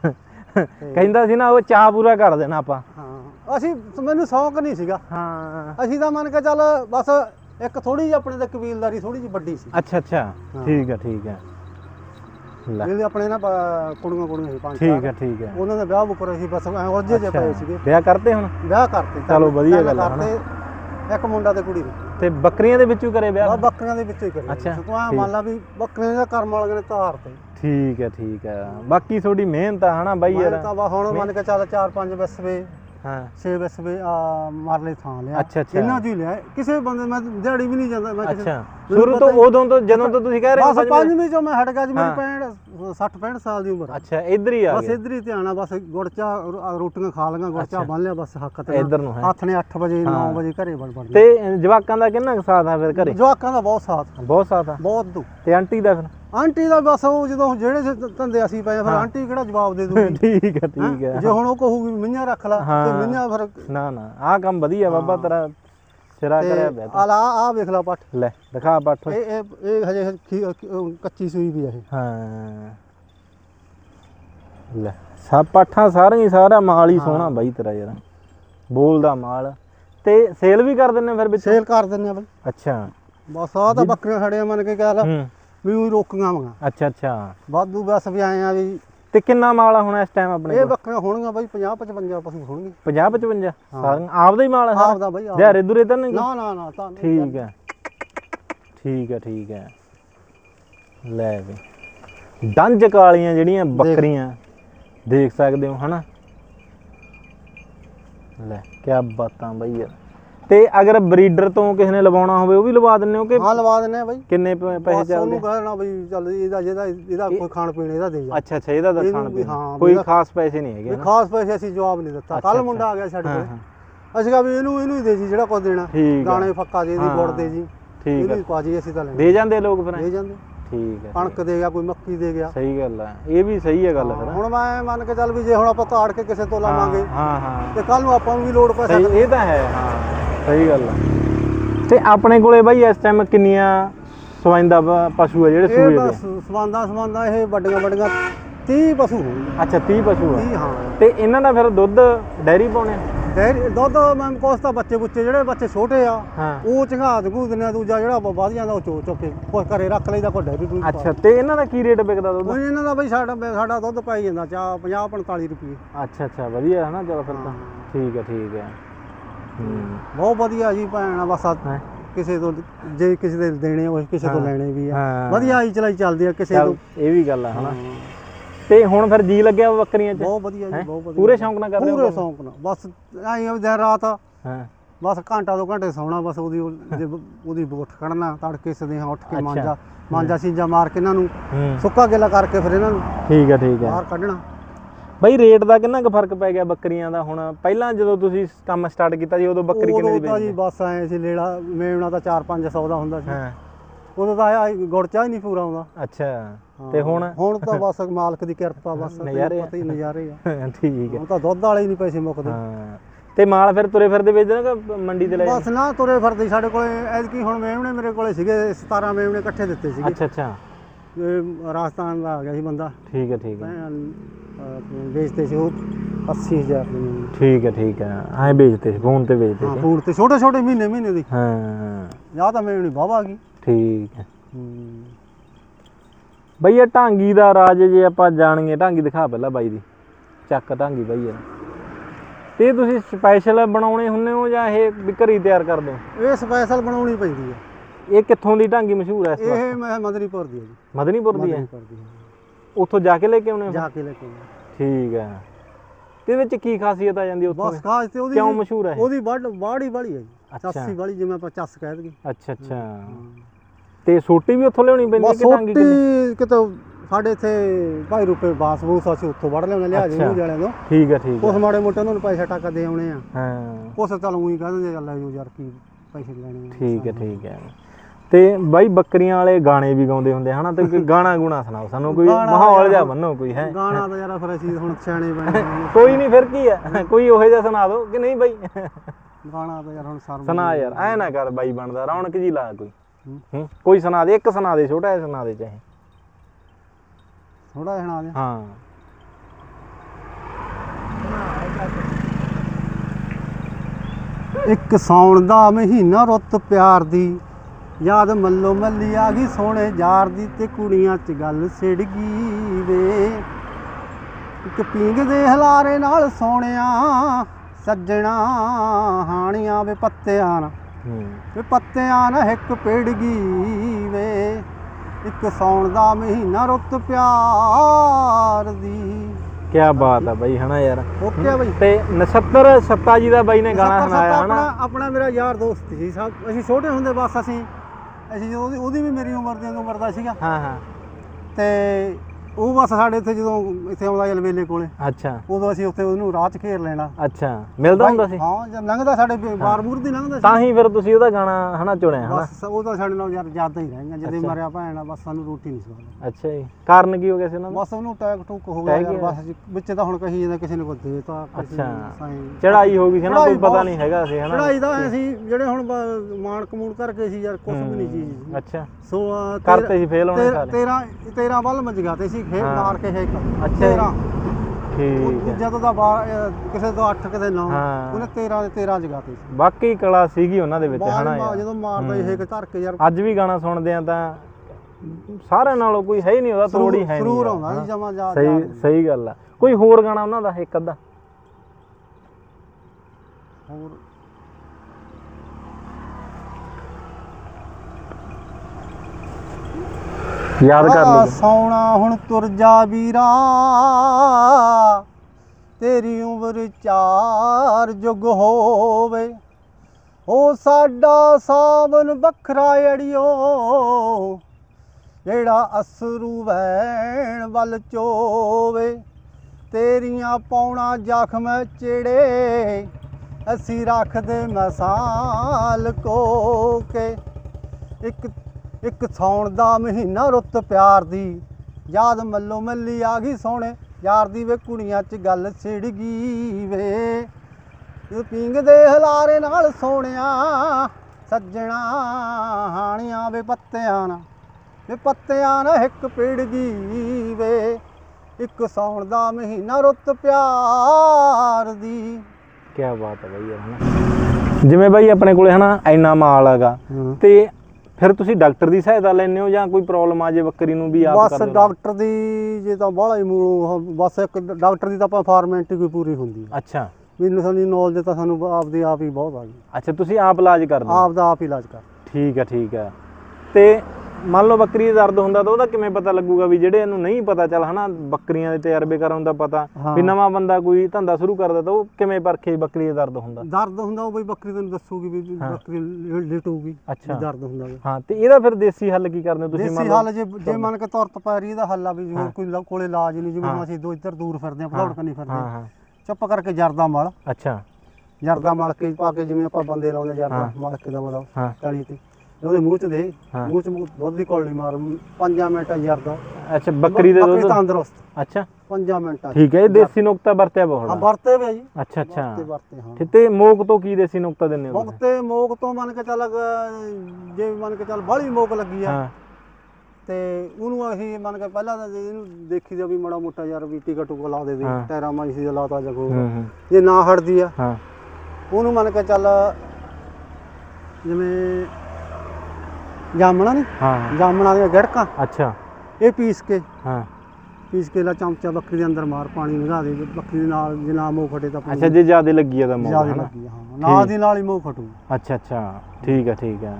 *laughs* ਕਹਿੰਦਾ ਸੀ ਨਾ ਉਹ ਚਾਹ ਪੂਰਾ ਕਰ ਦੇਣਾ ਆਪਾਂ। ਹਾਂ। ਅਸੀਂ ਮੈਨੂੰ ਸ਼ੌਂਕ ਨਹੀਂ ਸੀਗਾ। ਹਾਂ। ਅਸੀਂ ਤਾਂ ਮੰਨ ਕੇ ਚੱਲ ਬਸ ਇੱਕ ਥੋੜੀ ਜਿਹੀ ਆਪਣੇ ਤੇ ਕਬੀਲਦਾਰੀ ਥੋੜੀ ਜਿਹੀ ਵੱਡੀ ਸੀ। ਅੱਛਾ ਅੱਛਾ। ਹਾਂ। ਠੀਕ ਆ ਠੀਕ ਆ ਲੈ। ਜਿਹੜੇ ਆਪਣੇ ਨਾ ਕੁੜੀਆਂ ਕੁੜੀਆਂ ਸੀ ਪੰਜ ਠੀਕ ਆ ਠੀਕ ਆ ਉਹਨਾਂ ਦਾ ਵਿਆਹ ਬੁਕਰ ਸੀ ਬਸ ਐਂ ਜੇ ਪਏ ਸੀਗੇ। ਵਿਆਹ ਕਰਤੇ ਹੁਣ? ਵਿਆਹ ਕਰਤੇ। ਚਲੋ ਵਧੀਆ ਗੱਲ ਆ, ਕਰਤੇ, ਇੱਕ ਮੁੰਡਾ ਤੇ ਕੁੜੀ ਤੇ ਬੱਕਰੀਆਂ ਦੇ ਵਿੱਚੋਂ ਕਰੇ ਵਿਆਹ? ਬੱਕਰੀਆਂ ਦੇ ਵਿੱਚੋਂ ਹੀ ਕਰਿਆ ਅੱਛਾ, ਠੀਕ। ਮੰਨ ਲਾ ਵੀ ਬੱਕਰੀਆਂ ਦਾ ਕਰਮ ਵਾਲੇ ਨੇ ਧਾਰ ਤੇ। ਠੀਕ ਆ ਠੀਕ ਆ ਬਾਕੀ ਤੁਹਾਡੀ ਮਿਹਨਤ ਆ ਹਨਾ ਬਾਈ ਯਾਰ? ਤਾਂ ਹੁਣ ਮੰਨ ਕੇ ਚੱਲ ਚਾਰ ਪੰਜ ਵਿਸਵੇ ਹਾਂ। 6 ਵਿਸਵੇ ਆ ਮਰਲੇ ਥਾਂ ਲਿਆ। ਅੱਛਾ, ਅੱਛਾ। ਇਹਨਾਂ ਚੋਂ ਹੀ ਲਿਆ। ਕਿਸੇ ਬੰਦੇ ਮੈਂ ਦਿਹਾੜੀ ਵੀ ਨਹੀਂ ਜਾਂਦਾ ਮੈਂ ਅੱਛਾ। ਸ਼ੁਰੂ ਤੋਂ ਉਦੋਂ ਤੋਂ ਜਦੋਂ ਤੋਂ ਤੁਸੀਂ ਕਹਿ ਰਹੇ ਹੋ ਬਸ ਪੰਜਵੇਂ- ਚੋਂ ਮੈਂ ਹਟ ਗਿਆ ਜੀ ਮੇਰੀ ਹਾਂ। 65 60 65 ਸਾਲ ਦੀ ਉਮਰ ਅੱਛਾ ਇੱਧਰ ਹੀ ਆ ਬਸ ਇੱਧਰ ਹੀ ਧਿਆਨ ਆ ਬਸ ਗੁੜਚਾ ਰੋਟੀਆਂ ਖਾ ਲਈਆਂ ਗੁੜਚਾ ਬੰਨ ਲਿਆ ਬਸ ਹੱਕ ਤੇ ਇੱਧਰ ਨੂੰ ਹੱਥ ਨੇ 8 ਵਜੇ 9 ਹਾਂ। ਵਜੇ ਘਰੇ ਵੜ ਵੜ ਤੇ ਜਵਾਕਾਂ ਦਾ ਕਿੰਨਾ ਸਾਥ ਆ ਫਿਰ ਘਰੇ? ਜਵਾਕਾਂ ਦਾ ਬਹੁਤ ਸਾਥ ਬਹੁਤ ਸਾਥ ਆ। ਬਹੁਤ ਤੇ ਆਂਟੀ ਦਾ ਫਿਰ? ਆਂਟੀ ਦਾ ਬਸ ਉਹ ਜਦੋਂ ਜਿਹੜੇ ਸ- ਧੰਦੇ ਅਸੀਂ ਪਏ ਆ, ਫਿਰ ਹਾਂ। ਆਂਟੀ ਕਿਹੜਾ ਜਵਾਬ ਦੇ ਦੂਗੀ? *laughs* ਠੀਕ ਹੈਂ? ਠੀਕ ਆ ਜੇ ਹੁਣ ਉਹ ਕਹੂਗੀ ਮਿੰਨਿਆ ਰੱਖ ਲੈ ਹਾਂ। ਤੇ ਮਿੰਨਿਆ ਫਿਰ ਨਾ ਨਾ ਆਹ ਕੰਮ ਵਧੀਆ ਬਾਬਾ ਹਾਂ। ਤੇਰਾ ਸਿਰਾ ਕਰਿਆ ਪਿਆ ਆ ਲਾ ਆ ਵੇਖ ਲਾ ਪੱਠ। ਤੂੰ। ਲੈ ਦਿਖਾ ਪੱਠ। ਇਹ ਇਹ ਇਹ ਹਜੇ ਖੀ- ਕੱਚੀ ਸੂਈ ਵੀ ਆ ਇਹ। ਹਾਂ। ਲੈ ਸਭ ਪਾਠਾਂ ਸਾਰੀਆਂ ਹੀ ਸਾਰਾ ਮਾਲ ਹੀ ਸੋਹਣਾ ਬਾਈ ਤੇਰਾ ਯਾਰ। ਬੋਲਦਾ ਮਾਲ। ਤੇ ਸੇਲ ਵੀ ਕਰ ਦਿੰਨੇ ਫਿਰ ਵਿੱਚ? ਸੇਲ ਕਰ ਦਿੰਨੇ ਆ ਬਈ। ਅੱਛਾ। ਬਸ ਆ ਤਾਂ ਬੱਕਰੀਆਂ ਖੜੀਆਂ ਮੰਨ ਕੇ ਕਹਿ ਲਾ। ਹੂੰ। ਵੀ ਉਹ ਰੋਕੀਆਂ ਵਾਂ। ਅੱਛਾ ਅੱਛਾ। ਵਾਧੂ ਬਸ ਵੀ ਆਏ ਆ ਵੀ ਤੇ ਕਿੰਨਾ ਮਾਲ ਹੁਣ ਇਸ ਟਾਈਮ ਆਪਣੇ ਇਹ ਕੋਲ? ਬੱਕਰੀਆਂ ਹੋਣਗੀਆਂ ਬਈ 50 55 ਪਸ਼ੂ ਹੋਣਗੇ। 50 55 ਹਾਂ। ਸਾਰੀਆਂ ਆਪਦਾ ਹੀ ਮਾਲ ਆਪ ਸਾਰਾ? ਦਾ ਬਈ ਆਪ ਦਿਹਾੜੇ ਦੂਰੇ ਤਾਂ ਨਹੀਂ ਨਾ ਨਾ ਨਾ ਤਾਂ ਨਹੀਂ। ਠੀਕ ਹੈ। ਠੀਕ ਹੈ ਠੀਕ ਹੈ। ਲੈ ਵੀ। ਡੰਜ ਕਾਲੀਆਂ ਜਿਹੜੀਆਂ ਬੱਕਰੀਆਂ ਦੇਖ ਸਕਦੇ ਹੋ ਹਨਾ? ਲੈ ਕੀ ਬਾਤਾਂ ਬਈ ਯਾਰ। ਤੇ ਅਗਰ ਬਰੀਡਰ ਤੋਂ ਕਿਸੇ ਨੇ ਲਵਾਉਣਾ ਹੋਵੇ ਉਹ ਵੀ ਲਵਾ ਦਿੰਦੇ ਹੋ ਕਿ ਹਾਂ ਲਵਾ ਦਿੰਨੇ ਆ ਬਈ। ਕਿੰਨੇ ਪ- ਪੈਸੇ ਬਸ ਚੱਲਦੇ ਉਹਨੂੰ ਕਹਿਣਾ ਬਈ ਚੱਲ ਇਹਦਾ ਜਿਹਦਾ ਇਹਦਾ ਇਹ- ਕੋਈ ਖਾਣ ਪੀਣ ਇਹਦਾ ਦੇ ਜਾ। ਅੱਛਾ ਅੱਛਾ ਇਹਦਾ ਤਾਂ ਇਹਨੂੰ ਖਾਣ ਵੀ ਪੀਣ। ਹਾਂ, ਕੋਈ ਇਹਦਾ- ਖਾਸ ਪੈਸੇ ਨਹੀਂ ਹੈਗੇ ਵੀ ਨਾ ਖਾਸ ਪੈਸੇ ਅਸੀਂ ਜਵਾਬ ਨਹੀਂ ਦਿੱਤਾ। ਅੱਛਾ, ਕੱਲ ਅੱਛਾ। ਮੁੰਡਾ ਆ ਗਿਆ ਸਾਡੇ ਹਾਂ ਕੋਲ। ਹਾਂ। ਅਸੀਂ ਕਿਹਾ ਵੀ ਇਹਨੂੰ ਇਹਨੂੰ ਹੀ ਦੇ ਜੀ ਜਿਹੜਾ ਕੁਝ ਦੇਣਾ। ਠੀਕ ਆ। ਦਾਣੇ ਫੱਕਾ ਦੇ ਦੀ ਗੁੜ ਹਾਂ। ਦੇ ਜੀ। ਠੀਕ ਹੈ ਇਹਨੂੰ ਪਾਜੀ ਅਸੀਂ ਤਾਂ ਲੈਣੇ। ਦੇ ਜਾਂਦੇ ਲੋਕ ਫਿਰ? ਦੇ ਜਾਂਦੇ। ਠੀਕ ਹੈ ਕਣਕ ਦੇ ਗਿਆ ਕੋਈ ਮੱਕੀ ਦੇ ਗਿਆ। ਸਹੀ ਗੱਲ ਹੈ ਇਹ ਵੀ ਸਹੀ ਹੈ ਗੱਲ ਫਿਰ। ਹੁਣ ਮੈਂ ਮੰਨ ਕੇ ਚੱਲ ਵੀ ਜੇ ਹੁਣ ਆਪਾਂ ਤਾੜ ਕੇ ਕਿਸੇ ਤੋਂ ਲਾਵਾਂਗੇ ਹਾਂ ਹਾਂ। ਤੇ ਕੱਲ ਨੂੰ ਆਪਾਂ ਨੂੰ ਵੀ ਲੋੜ ਪੈ ਸਹੀ ਸਕਦੀ। ਇਹ ਤਾਂ ਹੈ ਹਾਂ। ਸਹੀ ਗੱਲ ਹੈ ਤੇ ਆਪਣੇ ਕੋਲੇ ਬਾਈ ਇਸ ਟਾਈਮ ਕਿੰਨੀਆਂ ਸਵਾਇੰਦਾ ਪਸ਼ੂ ਆ ਜਿਹੜੇ ਸੂਏ ਦੇ? ਸਮਾਂਦਾ ਸਮਾਂਦਾ ਇਹ ਵੱਡੀਆਂ ਵੱਡੀਆਂ 30 ਪਸ਼ੂ ਹੋਣਗੇ। ਅੱਛਾ 30 ਪਸ਼ੂ ਆ। 30 ਹਾਂ। ਤੇ ਇਹਨਾਂ ਦਾ ਫਿਰ ਦੁੱਧ ਡੈਰੀ ਪਾਉਣੇ ਆ? ਡੇਅਰੀ ਦੁੱਧ ਮੈਂ ਕੋਸਤਾ ਬੱਚੇ ਬੁੱਚੇ ਜਿਹੜੇ ਬੱਚੇ ਛੋਟੇ ਆ ਉਹ ਚੰਗਾ ਦਗੂ ਦਿੰਦੇ ਆ ਦੂਜਾ ਜਿਹੜਾ ਵਧ ਜਾਂਦਾ ਉਹ ਚੋ ਚੁੱਕ ਕੋਈ ਘਰੇ ਰੱਖ ਲਈਦਾ ਕੋਈ ਡੇਅਰੀ ਦੂਧ ਅੱਛਾ ਤੇ ਇਹਨਾਂ ਦਾ ਕੀ ਰੇਟ ਵਿਕਦਾ ਦੁੱਧ? ਉਹ ਇਹਨਾਂ ਦਾ ਬਈ ਸਾਡਾ ਸਾਡਾ ਦੁੱਧ ਪਾਈ ਜਾਂਦਾ ਚਾ 50 45 ਰੁਪਏ ਅੱਛਾ ਅੱਛਾ ਵਧੀਆ ਹੈ ਨਾ ਚਲੋ ਫਿਰ ਤਾਂ। ਠੀਕ ਹੈ ਠੀਕ ਹੂੰ। ਬਹੁਤ ਵਧੀਆ ਜੀ ਭੈਣ ਆ ਬਸ ਆ ਹੈਂ? ਕਿਸੇ ਤੋਂ ਜੇ ਕਿਸੇ ਦੇ ਦੇਣੇ ਹੋਏ ਕਿਸੇ ਤੋਂ ਹਾਂ। ਲੈਣੇ ਵੀ ਆ। ਹਾਂ। ਵਧੀਆ ਆਈ ਚਲਾਈ ਚੱਲਦੀ ਆ ਕਿਸੇ ਚੱਲ ਤੋਂ। ਇਹ ਵੀ ਗੱਲ ਹੈ ਹਨਾ? ਹਾਂ। ਤੇ ਹੁਣ ਫਿਰ ਜੀ ਲੱਗਿਆ ਬੱਕਰੀਆਂ 'ਚ? ਬਹੁਤ ਵਧੀਆ ਹੈਂ? ਜੀ ਬਹੁਤ ਵਧੀਆ। ਪੂਰੇ ਸ਼ੌਂਕ ਨਾਲ ਕਰਦੇ ਹੋ ਪੂਰੇ ਕੰਮ? ਸ਼ੌਂਕ ਨਾਲ। ਬਸ ਆਈ ਦਿਨ ਰਾਤ। ਹਾਂ। ਬਸ ਘੰਟਾ ਦੋ ਘੰਟੇ ਸੌਣਾ ਬਸ ਉਹਦੀ ਉਹ- ਜੇ ਉਹਦੀ ਬੋਟ ਕੱਢਣਾ ਤੜਕੇ ਸਦੇਹਾਂ ਉੱਠ ਕੇ ਅੱਛਾ। ਮਾਂਜਾ ਮਾਂਜਾ ਸਿੰਜਾ ਮਾਰ ਕੇ ਇਹਨਾਂ ਨੂੰ ਹੂੰ। ਸੁੱਕਾ ਗਿੱਲਾ ਕਰਕੇ ਫਿਰ ਇਹਨਾਂ ਨੂੰ ਠੀਕ ਹੈ ਠੀਕ ਹੈ ਬਾਹਰ ਕੱਢਣਾ। ਬਈ ਰੇਟ ਦਾ ਕਿੰਨਾ ਕੁ ਫ਼ਰਕ ਪੈ ਗਿਆ ਬੱਕਰੀਆਂ ਦਾ ਹੁਣ? ਪਹਿਲਾਂ ਜਦੋਂ ਤੁਸੀਂ ਕੰਮ ਸਟਾਰਟ ਕੀਤਾ ਸੀ ਉਦੋਂ ਬੱਕਰੀ ਕਿੰਨੇ ਦੀ ਉਦੋਂ ਤਾਂ ਜੀ ਵੇਚਦੇ ਬਸ ਆਏ ਸੀ ਲੇੜਾ ਮੇਵਣਾ ਤਾਂ 4-500 ਦਾ ਹੁੰਦਾ ਸੀ। ਹਾਂ। ਉਦੋਂ ਤਾਂ ਆਇਆ ਗੁੜ ਚਾਹ ਹੀ ਨਹੀਂ ਪੂਰਾ ਆਉਂਦਾ। ਅੱਛਾ। ਤੇ ਹੁਣ? ਹੁਣ ਤਾਂ ਬਸ ਮਾਲਕ ਦੀ ਕਿਰਪਾ ਬਸ ਤੈਨੂੰ ਨਜ਼ਾਰੇ ਆ। ਪਤਾ ਹੀ ਨਜ਼ਾਰੇ ਆ। *laughs* ਠੀਕ ਹੈ। ਹੁਣ ਤਾਂ ਦੁੱਧ ਵਾਲੇ ਹੀ ਨਹੀਂ ਪੈਸੇ ਮੁੱਕਦੇ। ਹਾਂ। ਤੇ ਮਾਲ ਫਿਰ ਤੁਰੇ ਫਿਰਦੇ ਵੇਚਦੇ ਨਾ ਕਿ ਮੰਡੀ ਤੇ ਲੈ ਬਸ ਨਾ ਤੁਰੇ ਫਿਰਦੇ ਸਾਡੇ ਕੋਲੇ ਐਤਕੀ ਹੁਣ ਮੇਵਣੇ ਮੇਰੇ ਕੋਲੇ ਸੀਗੇ 17 ਮੇਵਣੇ ਇਕੱਠੇ ਦਿੱਤੇ ਸੀਗੇ। ਅੱਛਾ ਅੱਛਾ। ਇਹ ਰਾਜਸਥਾਨ ਦਾ ਆ ਗਿਆ ਸੀ ਬੰਦਾ। ਠੀਕ ਹੈ ਠੀਕ ਹੈ। ਮੈਂ ਅਹ, ਵੇਚਦੇ ਸੀ ਉਹ 80000 ਦੇ ਮੈਨੂੰ। ਠੀਕ ਹੈ ਠੀਕ ਹੈ। ਐਂ ਵੇਚਦੇ ਸੀ ਫੋਨ ਤੇ ਵੇਚਦੇ ਹਾਂ ਸੀ। ਫੂਡ ਤੇ ਛੋਟੇ ਛੋਟੇ ਮਹੀਨੇ ਮਹੀਨੇ ਦੀ। ਹਾਂ। ਜਾਂ ਤਾਂ ਮੇਵਣੀ ਵਾਹਵਾ ਗਈ। ਠੀਕ ਹੈ। ਬਈ ਇਹ ਢਾਂਗੀ ਦਾ ਰਾਜ ਜੇ ਆਪਾਂ ਜਾਣੀਏ ਢਾਂਗੀ ਦਿਖਾ ਪਹਿਲਾਂ ਬਾਈ ਦੀ। ਚੱਕ ਢਾਂਗੀ ਬਾਈ ਯਾਰ ਤੇ ਇਹ ਤੁਸੀਂ ਸਪੈਸ਼ਲ ਬਣਾਉਣੇ ਹੁੰਨੇ ਹੋ ਜਾਂ ਇਹ ਵੀ ਘਰੇ ਤਿਆਰ ਕਰਦੇ ਹੋ? ਇਹ ਸਪੈਸ਼ਲ ਬਣਾਉਣੀ ਪੈਂਦੀ ਹੈ। ਇਹ ਕਿੱਥੋਂ ਦੀ ਢਾਂਗੀ ਮਸ਼ਹੂਰ ਹੈ ਇਸ ਵਾਰ ਇਹ ਮੈਂ ਮਦਨੀਪੁਰ ਦੀ ਹੈ ਜੀ। ਮਦਨੀਪੁਰ ਦੀ ਹੈ? ਮਦਨੀਪੁਰ ਦੀ ਹੈ। ਉੱਥੋਂ ਜਾ ਕੇ ਲੈ ਕੇ ਆਉਣੇ ਹੋ ਜਾ ਕੇ ਲੈ ਕੇ। ਠੀਕ ਹੈ ਤੇ ਵਿੱਚ ਕੀ ਖਾਸੀਅਤ ਆ ਜਾਂਦੀ ਉੱਥੋਂ ਬਸ ਦੀ? ਖਾਸ ਤੇ ਉਹਦੀ ਕਿਉਂ ਮਸ਼ਹੂਰ ਹੈ ਇਹ? ਉਹਦੀ ਵੱਡ ਬਾੜੀ ਵਾਲੀ ਹੈ ਜੀ ਅੱਛਾ। ਚੱਸੀ ਵਾਲੀ ਜਿਵੇਂ ਆਪਾਂ ਚੱਸ ਕਹਿ ਦਈਏ ਅੱਛਾ ਅੱਛਾ ਤੇ ਸੋਟੀ ਵੀ ਉੱਥੋਂ ਲਿਆਉਣੀ ਪੈਂਦੀ ਹੈ ਬਸ ਕਿ? ਛੋਟੀ ਕਿਤੇ ਸਾਡੇ ਇੱਥੇ ਭਾਈ ਰੁਪਏ ਬਾਸ ਬੂਸ ਅਸੀਂ ਉੱਥੋਂ ਵੜ ਲਿਆਉਂਦੇ ਲਿਆ ਜੀ ਅੱਛਾ। ਮੂੰਹ ਵਾਲਿਆਂ ਤੋਂ ਠੀਕ ਹੈ ਠੀਕ ਉਸ ਹੈ ਮਾੜੇ ਮੋਟੇ ਉਹਨਾਂ ਨੂੰ ਪੈਸਾ ਟੱਕਾ ਦੇ ਆਉਣੇ ਆ ਹਾਂ ਉਸ ਚੱਲ ਉਹੀ ਕਹਿ ਦਿੰਦੇ ਚੱਲ ਜੋ ਯਾਰ ਕੀ ਪੈਸੇ ਲੈਣੇ ਆ। ਠੀਕ ਹੈ ਠੀਕ ਹੈ ਤੇ ਬਾਈ ਬੱਕਰੀਆਂ ਵਾਲੇ ਗਾਣੇ ਵੀ ਗਾਉਂਦੇ ਹੁੰਦੇ ਹਨਾ? ਤੇ ਕੋਈ ਗਾਣਾ ਗੁਣਾ ਸੁਣਾਓ ਸਾਨੂੰ ਕੋਈ ਗਾਣਾ ਮਾਹੌਲ ਜਿਹਾ ਬੰਨੋ ਕੋਈ ਹੈ? ਗਾਣਾ ਤਾਂ ਯਾਰ ਫਿਰ ਅਸੀਂ ਹੁਣ ਸਿਆਣੇ ਬਣੇ ਕੋਈ ਨਹੀਂ ਫਿਰ ਕੀ ਹੈ ਕੋਈ ਉਹੋ ਜਿਹਾ ਸੁਣਾ ਦਿਓ ਕਿ ਨਹੀਂ ਬਾਈ। ਗਾਣਾ ਤਾਂ ਯਾਰ ਹੁਣ ਸਰ ਸੁਣਾ ਯਾਰ ਐ ਨਾ ਕਰ ਬਾਈ ਬਣਦਾ ਰੌਣਕ ਜੀ ਲਾ ਕੋਈ। ਹੂੰ। ਕੋਈ ਸੁਣਾ ਦੇ ਇੱਕ ਸੁਣਾ ਦੇ ਛੋਟਾ ਜਿਹਾ ਸੁਣਾ ਦੇ ਚਾਹੇ। ਥੋੜਾ ਸੁਣਾ ਦੇ। ਹਾਂ। ਇੱਕ ਸੌਣ ਦਾ ਮਹੀਨਾ ਰੁੱਤ ਪਿਆਰ ਦੀ ਯਾਦ ਮੱਲੋ ਮੱਲੀ ਆ ਗਈ ਸੋਹਣੇ ਯਾਰ ਦੀ ਤੇ ਕੁੜੀਆਂ 'ਚ ਗੱਲ ਛਿੜ ਗਈ ਵੇ। ਇੱਕ ਪੀਂਗ ਦੇ ਹਲਾਰੇ ਨਾਲ ਸੋਹਣਿਆ ਸੱਜਣਾ ਹਾਣੀਆਂ ਵੇ ਪੱਤਿਆਂ ਹੂੰ। ਵੇ ਪੱਤਿਆਂ ਨਾਲ ਇੱਕ ਪੇੜ ਗਈ ਵੇ। ਇੱਕ ਸੌਣ ਦਾ ਮਹੀਨਾ ਰੁੱਤ ਪਿਆਰ ਦੀ। ਕੀ ਬਾਤ ਆ ਬਾਈ ਹਨਾ ਯਾਰ? ਓਕੇ ਬਈ। ਤੇ ਨਛੱਤਰ ਸੱਤਾ ਜੀ ਦਾ ਬਾਈ ਨੇ ਗਾਣਾ ਸੁਣਾਇਆ ਹਨਾ? ਆਪਣਾ ਮੇਰਾ ਯਾਰ ਦੋਸਤ ਸੀ ਅਸੀਂ ਛੋਟੇ ਹੁੰਦੇ ਬਸ ਅਸੀਂ ਅਸੀਂ ਜਦੋਂ ਉਹਦੀ ਉਹਦੀ ਵੀ ਮੇਰੀ ਉਮਰ ਦੀ ਉਮਰ ਦਾ ਸੀਗਾ। ਹਾਂ ਹਾਂ। ਤੇ ਉਹ ਬਸ ਸਾਡੇ ਇੱਥੇ ਜਦੋਂ ਇੱਥੇ ਆਉਂਦਾ ਜਲਵੇਲੇ ਕੋਲੇ ਅੱਛਾ। ਉਦੋਂ ਅਸੀਂ ਉੱਥੇ ਉਹਨੂੰ ਰਾਹ 'ਚ ਘੇਰ ਲੈਣਾ। ਅੱਛਾ। ਮਿਲਦਾ ਹੁੰਦਾ ਸੀ? ਹਾਂ ਜਦ ਲੰਘਦਾ ਸਾਡੇ ਬਾਰਮੂਰ ਦੀ ਲੰਘਦਾ ਸੀ। ਤਾਂ ਹੀ ਫਿਰ ਤੁਸੀਂ ਉਹਦਾ ਗਾਣਾ ਹਨਾ ਚੁਣਿਆ ਹਨਾ? ਬਸ ਉਹ ਤਾਂ ਸਾਡੇ ਨਾਲ ਯਾਰ ਜ਼ਿਆਦਾ ਹੀ ਰਹਿ ਗਿਆ ਜਦੋਂ। ਮਰਿਆ ਭੈਣ ਆ ਬਸ ਸਾਨੂੰ ਰੋਟੀ ਨਹੀਂ ਸਵਾਦ ਅੱਛਾ ਜੀ। ਕਾਰਨ ਕੀ ਹੋ ਗਿਆ ਸੀ ਉਹਨਾਂ ਦਾ? ਬਸ ਉਹਨੂੰ ਟੈਕ ਟੂਕ ਹੋ ਗਿਆ ਯਾਰ ਬਸ ਵਿੱਚ ਤਾਂ ਹੁਣ ਕਹੀ ਜਾਂਦਾ ਕਿਸੇ ਨੇ ਕੋਈ ਦੇ ਤਾਂ ਅੱਛਾ। ਚੜਾਈ ਹੋ ਗਈ ਸੀ ਨਾ ਕੋਈ ਪਤਾ ਨਹੀਂ ਹੈਗਾ ਸੀ ਹਨਾ? ਚੜਾਈ ਦਾ ਐਂ ਸੀ ਜਿਹੜੇ ਹੁਣ ਮਾਣ ਕਮੂਣ ਕਰਕੇ ਸੀ ਯਾਰ ਕੁਝ ਵੀ ਨਹੀਂ ਚੀਜ਼ ਅੱਛਾ। ਸੋ ਕਰਤੇ ਸੀ ਫੇਲ ਹੋਣੇ ਸਾਰੇ ਤੇਰਾਂ 13 ਵੱਲ ਮਜਗਾਤੇ ਸੀ। ਖੇਡ ਹਾਂ। ਮਾਰ ਕੇ ਇੱਕ ਅੱਛਾ ਜੀ। 13 ਠੀਕ ਹੈ ਜਦੋਂ ਦਾ ਬਾਰ- ਅਹ, ਕਿਸੇ ਤੋਂ 8 ਕਿਸੇ 9 ਹਾਂ। ਉਹਨੇ 13 ਦੇ 13 ਜਗਾਤੇ ਸੀ ਬਾਕੀ ਕਲਾ ਸੀਗੀ ਉਹਨਾਂ ਦੇ ਵਿੱਚ ਬਾਹਰ ਹਨਾ ਮਾ- ਯਾਰ ਜਦੋਂ ਮਾਰਦਾ ਇਹ ਇੱਕ ਧਰ ਕੇ ਯਾਰ ਅੱਜ ਵੀ ਗਾਣਾ ਸੁਣਦੇ ਆ ਤਾਂ ਸਾਰਿਆਂ ਨਾਲੋਂ ਕੋਈ ਹੈ ਹੀ ਨਹੀਂ ਉਹਦਾ ਤੋੜ ਹੀ ਹੈ ਨਹੀਂ ਸਰੂਰ ਯਾਰ, ਆਉਂਦਾ ਹਨਾ। ਜੀ ਜਮਾ ਜਾ ਸਹੀ ਸਹੀ ਗੱਲ ਆ ਕੋਈ ਹੋਰ ਗਾਣਾ ਉਹਨਾਂ ਦਾ ਇੱਕ ਅੱਧਾ ਹੋਰ ਯਾਦ ਕਰ ਆ ਲਈ ਸੌਣਾ ਹੁਣ ਤੁਰ ਜਾ ਵੀਰਾ। ਤੇਰੀ ਉਮਰ ਚਾਰ ਜੁਗ ਹੋਵੇ। ਉਹ ਸਾਡਾ ਸਾਵਨ ਵੱਖਰਾ ਅੜਿਓ। ਜਿਹੜਾ ਅਸਰੂ ਵੈਣ ਵੱਲ ਚੋਵੇ। ਤੇਰੀਆਂ ਪੌਣਾ ਜ਼ਖਮ ਚਿੜੇ। ਅਸੀਂ ਰੱਖਦੇ ਮਸਾਲ ਕੋ ਕੇ ਇੱਕ ਇੱਕ ਸੌਣ ਦਾ ਮਹੀਨਾ ਰੁੱਤ ਪਿਆਰ ਦੀ। ਯਾਦ ਮੱਲੋ ਮੱਲੀ ਆ ਗਈ ਸੋਹਣੇ ਯਾਰ ਦੀ ਵੇ ਕੁੜੀਆਂ 'ਚ ਗੱਲ ਛਿੜ ਗਈ ਵੇ। ਪਿੰਗ ਦੇ ਹਲਾਰੇ ਨਾਲ ਸੋਹਣਿਆ ਸੱਜਣਾ ਹਾਣੀਆਂ ਵੇ ਪੱਤਿਆਂ ਨਾਲ ਵੇ ਪੱਤਿਆਂ ਨਾਲ ਇੱਕ ਪਿੜ ਗਈ ਵੇ। ਇੱਕ ਸੌਣ ਦਾ ਮਹੀਨਾ ਰੁੱਤ ਪਿਆਰ ਦੀ। ਕੀ ਬਾਤ ਹੈ ਬਾਈ ਹਨਾ। ਜਿਵੇਂ ਬਾਈ ਆਪਣੇ ਕੋਲੇ ਹਨਾ ਇੰਨਾ ਮਾਲ ਹੈਗਾ ਤੇ ਫਿਰ ਤੁਸੀਂ ਡਾਕਟਰ ਦੀ ਸਹਾਇਤਾ ਲੈਂਦੇ ਹੋ ਜਾਂ ਕੋਈ ਪ੍ਰੋਬਲਮ ਆ ਜੇ ਬੱਕਰੀ ਨੂੰ ਵੀ ਆਪ ਬਸ ਕਰਦੇ ਹੋ ਡਾਕਟਰ ਦੀ ਜੇ ਤਾਂ ਬਾਹਲਾ ਹੀ ਮੂਲੋਂ ਬਸ ਇੱਕ ਡਾਕਟਰ ਦੀ ਤਾਂ ਆਪਾਂ ਫਾਰਮੈਲਿਟੀ ਕੋਈ ਪੂਰੀ ਹੁੰਦੀ ਹੈ ਅੱਛਾ। ਮੈਨੂੰ ਸਾਨੂੰ ਨੌਲੇਜ ਤਾਂ ਸਾਨੂੰ ਆਪਦੀ ਆਪ ਹੀ ਬਹੁਤ ਆ ਗਈ ਅੱਛਾ ਤੁਸੀਂ ਆਪ ਇਲਾਜ ਕਰਦੇ ਹੋ? ਆਪ ਦਾ ਆਪ ਹੀ ਇਲਾਜ ਕਰ ਠੀਕ ਹੈ ਠੀਕ ਹੈ। ਤੇ ਮੰਨ ਲਓ ਬੱਕਰੀ ਦਾ ਦਰਦ ਹੁੰਦਾ ਤਾਂ ਉਹਦਾ ਕਿਵੇਂ ਪਤਾ ਲੱਗੂਗਾ ਵੀ ਜਿਹੜੇ ਇਹਨੂੰ ਨਹੀਂ ਪਤਾ ਚੱਲ ਹਨਾ ਬੱਕਰੀਆਂ ਦੇ ਤਜਰਬੇ ਕਰਨ ਦਾ ਪਤਾ। ਵੀ ਨਵਾਂ ਬੰਦਾ ਕੋਈ ਧੰਦਾ ਸ਼ੁਰੂ ਕਰਦਾ ਤਾਂ ਉਹ ਕਿਵੇਂ ਪਰਖੇ ਵੀ ਬੱਕਰੀ ਦਾ ਦਰਦ ਹੁੰਦਾ ਦਰਦ ਹੁੰਦਾ ਉਹ ਬਈ ਬੱਕਰੀ ਤੈਨੂੰ ਦੱਸੂਗੀ ਵੀ। ਬੱਕਰੀ ਲੇਟੂਗੀ ਅੱਛਾ। ਦਰਦ ਹੁੰਦਾ। ਹਾਂ ਤੇ ਇਹਦਾ ਫਿਰ ਦੇਸੀ ਹੱਲ ਕੀ ਕਰਦੇ ਹੋ ਤੁਸੀਂ ਦੇਸੀ ਮੰਨ ਲਓ ਹੱਲ ਜੇ ਜੇ ਮੰਨ ਕੇ ਤੁਰਤ ਪੈ ਰਹੀ ਇਹਦਾ ਹੱਲ ਆ ਵੀ। ਹੋਰ ਕੋਈ ਕੋਲੇ ਇਲਾਜ ਨਹੀਂ ਜਿਵੇਂ ਅਸੀਂ ਦੋ ਇੱਧਰ ਦੂਰ ਫਿਰਦੇ ਆ ਹਾਂ, ਭਦੌੜ ਕੰਨੀ ਹਾਂ ਫਿਰਦੇ ਚੁੱਪ ਕਰਕੇ ਜਰਦਾ ਮਲ ਅੱਛਾ ਜਰਦਾ ਮਲ ਕੇ ਪਾ ਕੇ ਜਿਵੇਂ ਆਪਾਂ ਬੰਦੇ ਲਾਉਂਦੇ ਜਰਦਾ। ਮਲ ਕੇ ਦਾ ਹਾਂ ਕਾਲੀ ਤੇ ਉਹਦੇ ਮੂੰਹ 'ਚ ਦੇ ਹਾਂ। ਮੂੰਹ 'ਚ ਮੂੰਹ- ਦੁੱਧ ਦੀ ਕੌਲੀ ਮਾਰ 5 ਮਿੰਟ ਜਰਦਾ ਅੱਛਾ ਬੱਕਰੀ ਦੇ ਬੱਕਰੀ ਦੁੱਧ ਤੰਦਰੁਸਤ। ਅੱਛਾ। 5 ਮਿੰਟਾਂ 'ਚ। ਠੀਕ ਹੈ ਇਹ ਦੇਸੀ ਨੁਕਤਾ ਵਰਤਿਆ ਹਾਂ। ਬਹੁਤ ਵਰਤੇ ਵੀ ਜੀ। ਅੱਛਾ ਅੱਛਾ। ਵਰਤੇ ਵਰਤੇ ਹਾਂ। ਠੀਕ ਤੇ ਮੋਕ ਤੋਂ ਕੀ ਦੇਸੀ ਨੁਕਤਾ ਦਿੰਦੇ ਹੋ ਤੁਸੀਂ? ਤੇ ਮੋਕ ਤੋਂ ਮੰਨ ਕੇ ਚੱਲ ਜੇ ਮੰਨ ਕੇ ਚੱਲ ਬਾਹਲੀ ਮੋਕ ਲੱਗੀ ਆ ਹਾਂ। ਤੇ ਉਹਨੂੰ ਅਸੀਂ ਮੰਨ ਕੇ ਪਹਿਲਾਂ ਤਾਂ ਜੇ ਇਹਨੂੰ ਦੇਖੀ ਦਾ ਵੀ ਮਾੜਾ ਮੋਟਾ ਯਾਰ ਵੀ ਟਿਕਾ ਟੁਕਾ ਲਾ ਦੇ ਦੇ ਹਾਂ। ਟੈਰਾ ਮਾਈ ਦਾ ਲਾਤਾ ਜਗੋ ਹੂੰ ਹੂੰ। ਜੇ ਨਾ ਹਟਦੀ ਆ ਹਾਂ। ਉਹਨੂੰ ਮੰਨ ਕੇ ਚੱਲ ਜਿਵੇਂ ਜਾਮਣਾ ਨਹੀਂ ਹਾਂ। ਜਾਮਣਾ ਦੀਆਂ ਗੜਕਾਂ। ਅੱਛਾ। ਇਹ ਪੀਸ ਕੇ। ਹਾਂ। ਪੀਸ ਕੇ ਲਾ ਚਮਚਾ ਬੱਕਰੀ ਦੇ ਅੰਦਰ ਮਾਰ ਪਾਣੀ ਨਿਗਾ ਦੇ ਬੱਕਰੀ ਦੇ ਨਾਲ ਜੇ ਨਾ ਮੂੰਹ ਫਟੇ ਤਾਂ ਅੱਛਾ ਜੇ ਜ਼ਿਆਦਾ ਲੱਗੀ ਆ ਤਾਂ ਮੋਕ ਜ਼ਿਆਦਾ ਲੱਗੀ ਆ, ਹਾਂ। ਨਾਲ ਦੀ ਨਾਲ ਹੀ ਮੂੰਹ ਫਟੂ ਅੱਛਾ ਅੱਛਾ। ਠੀਕ ਹੈ ਠੀਕ ਹੈ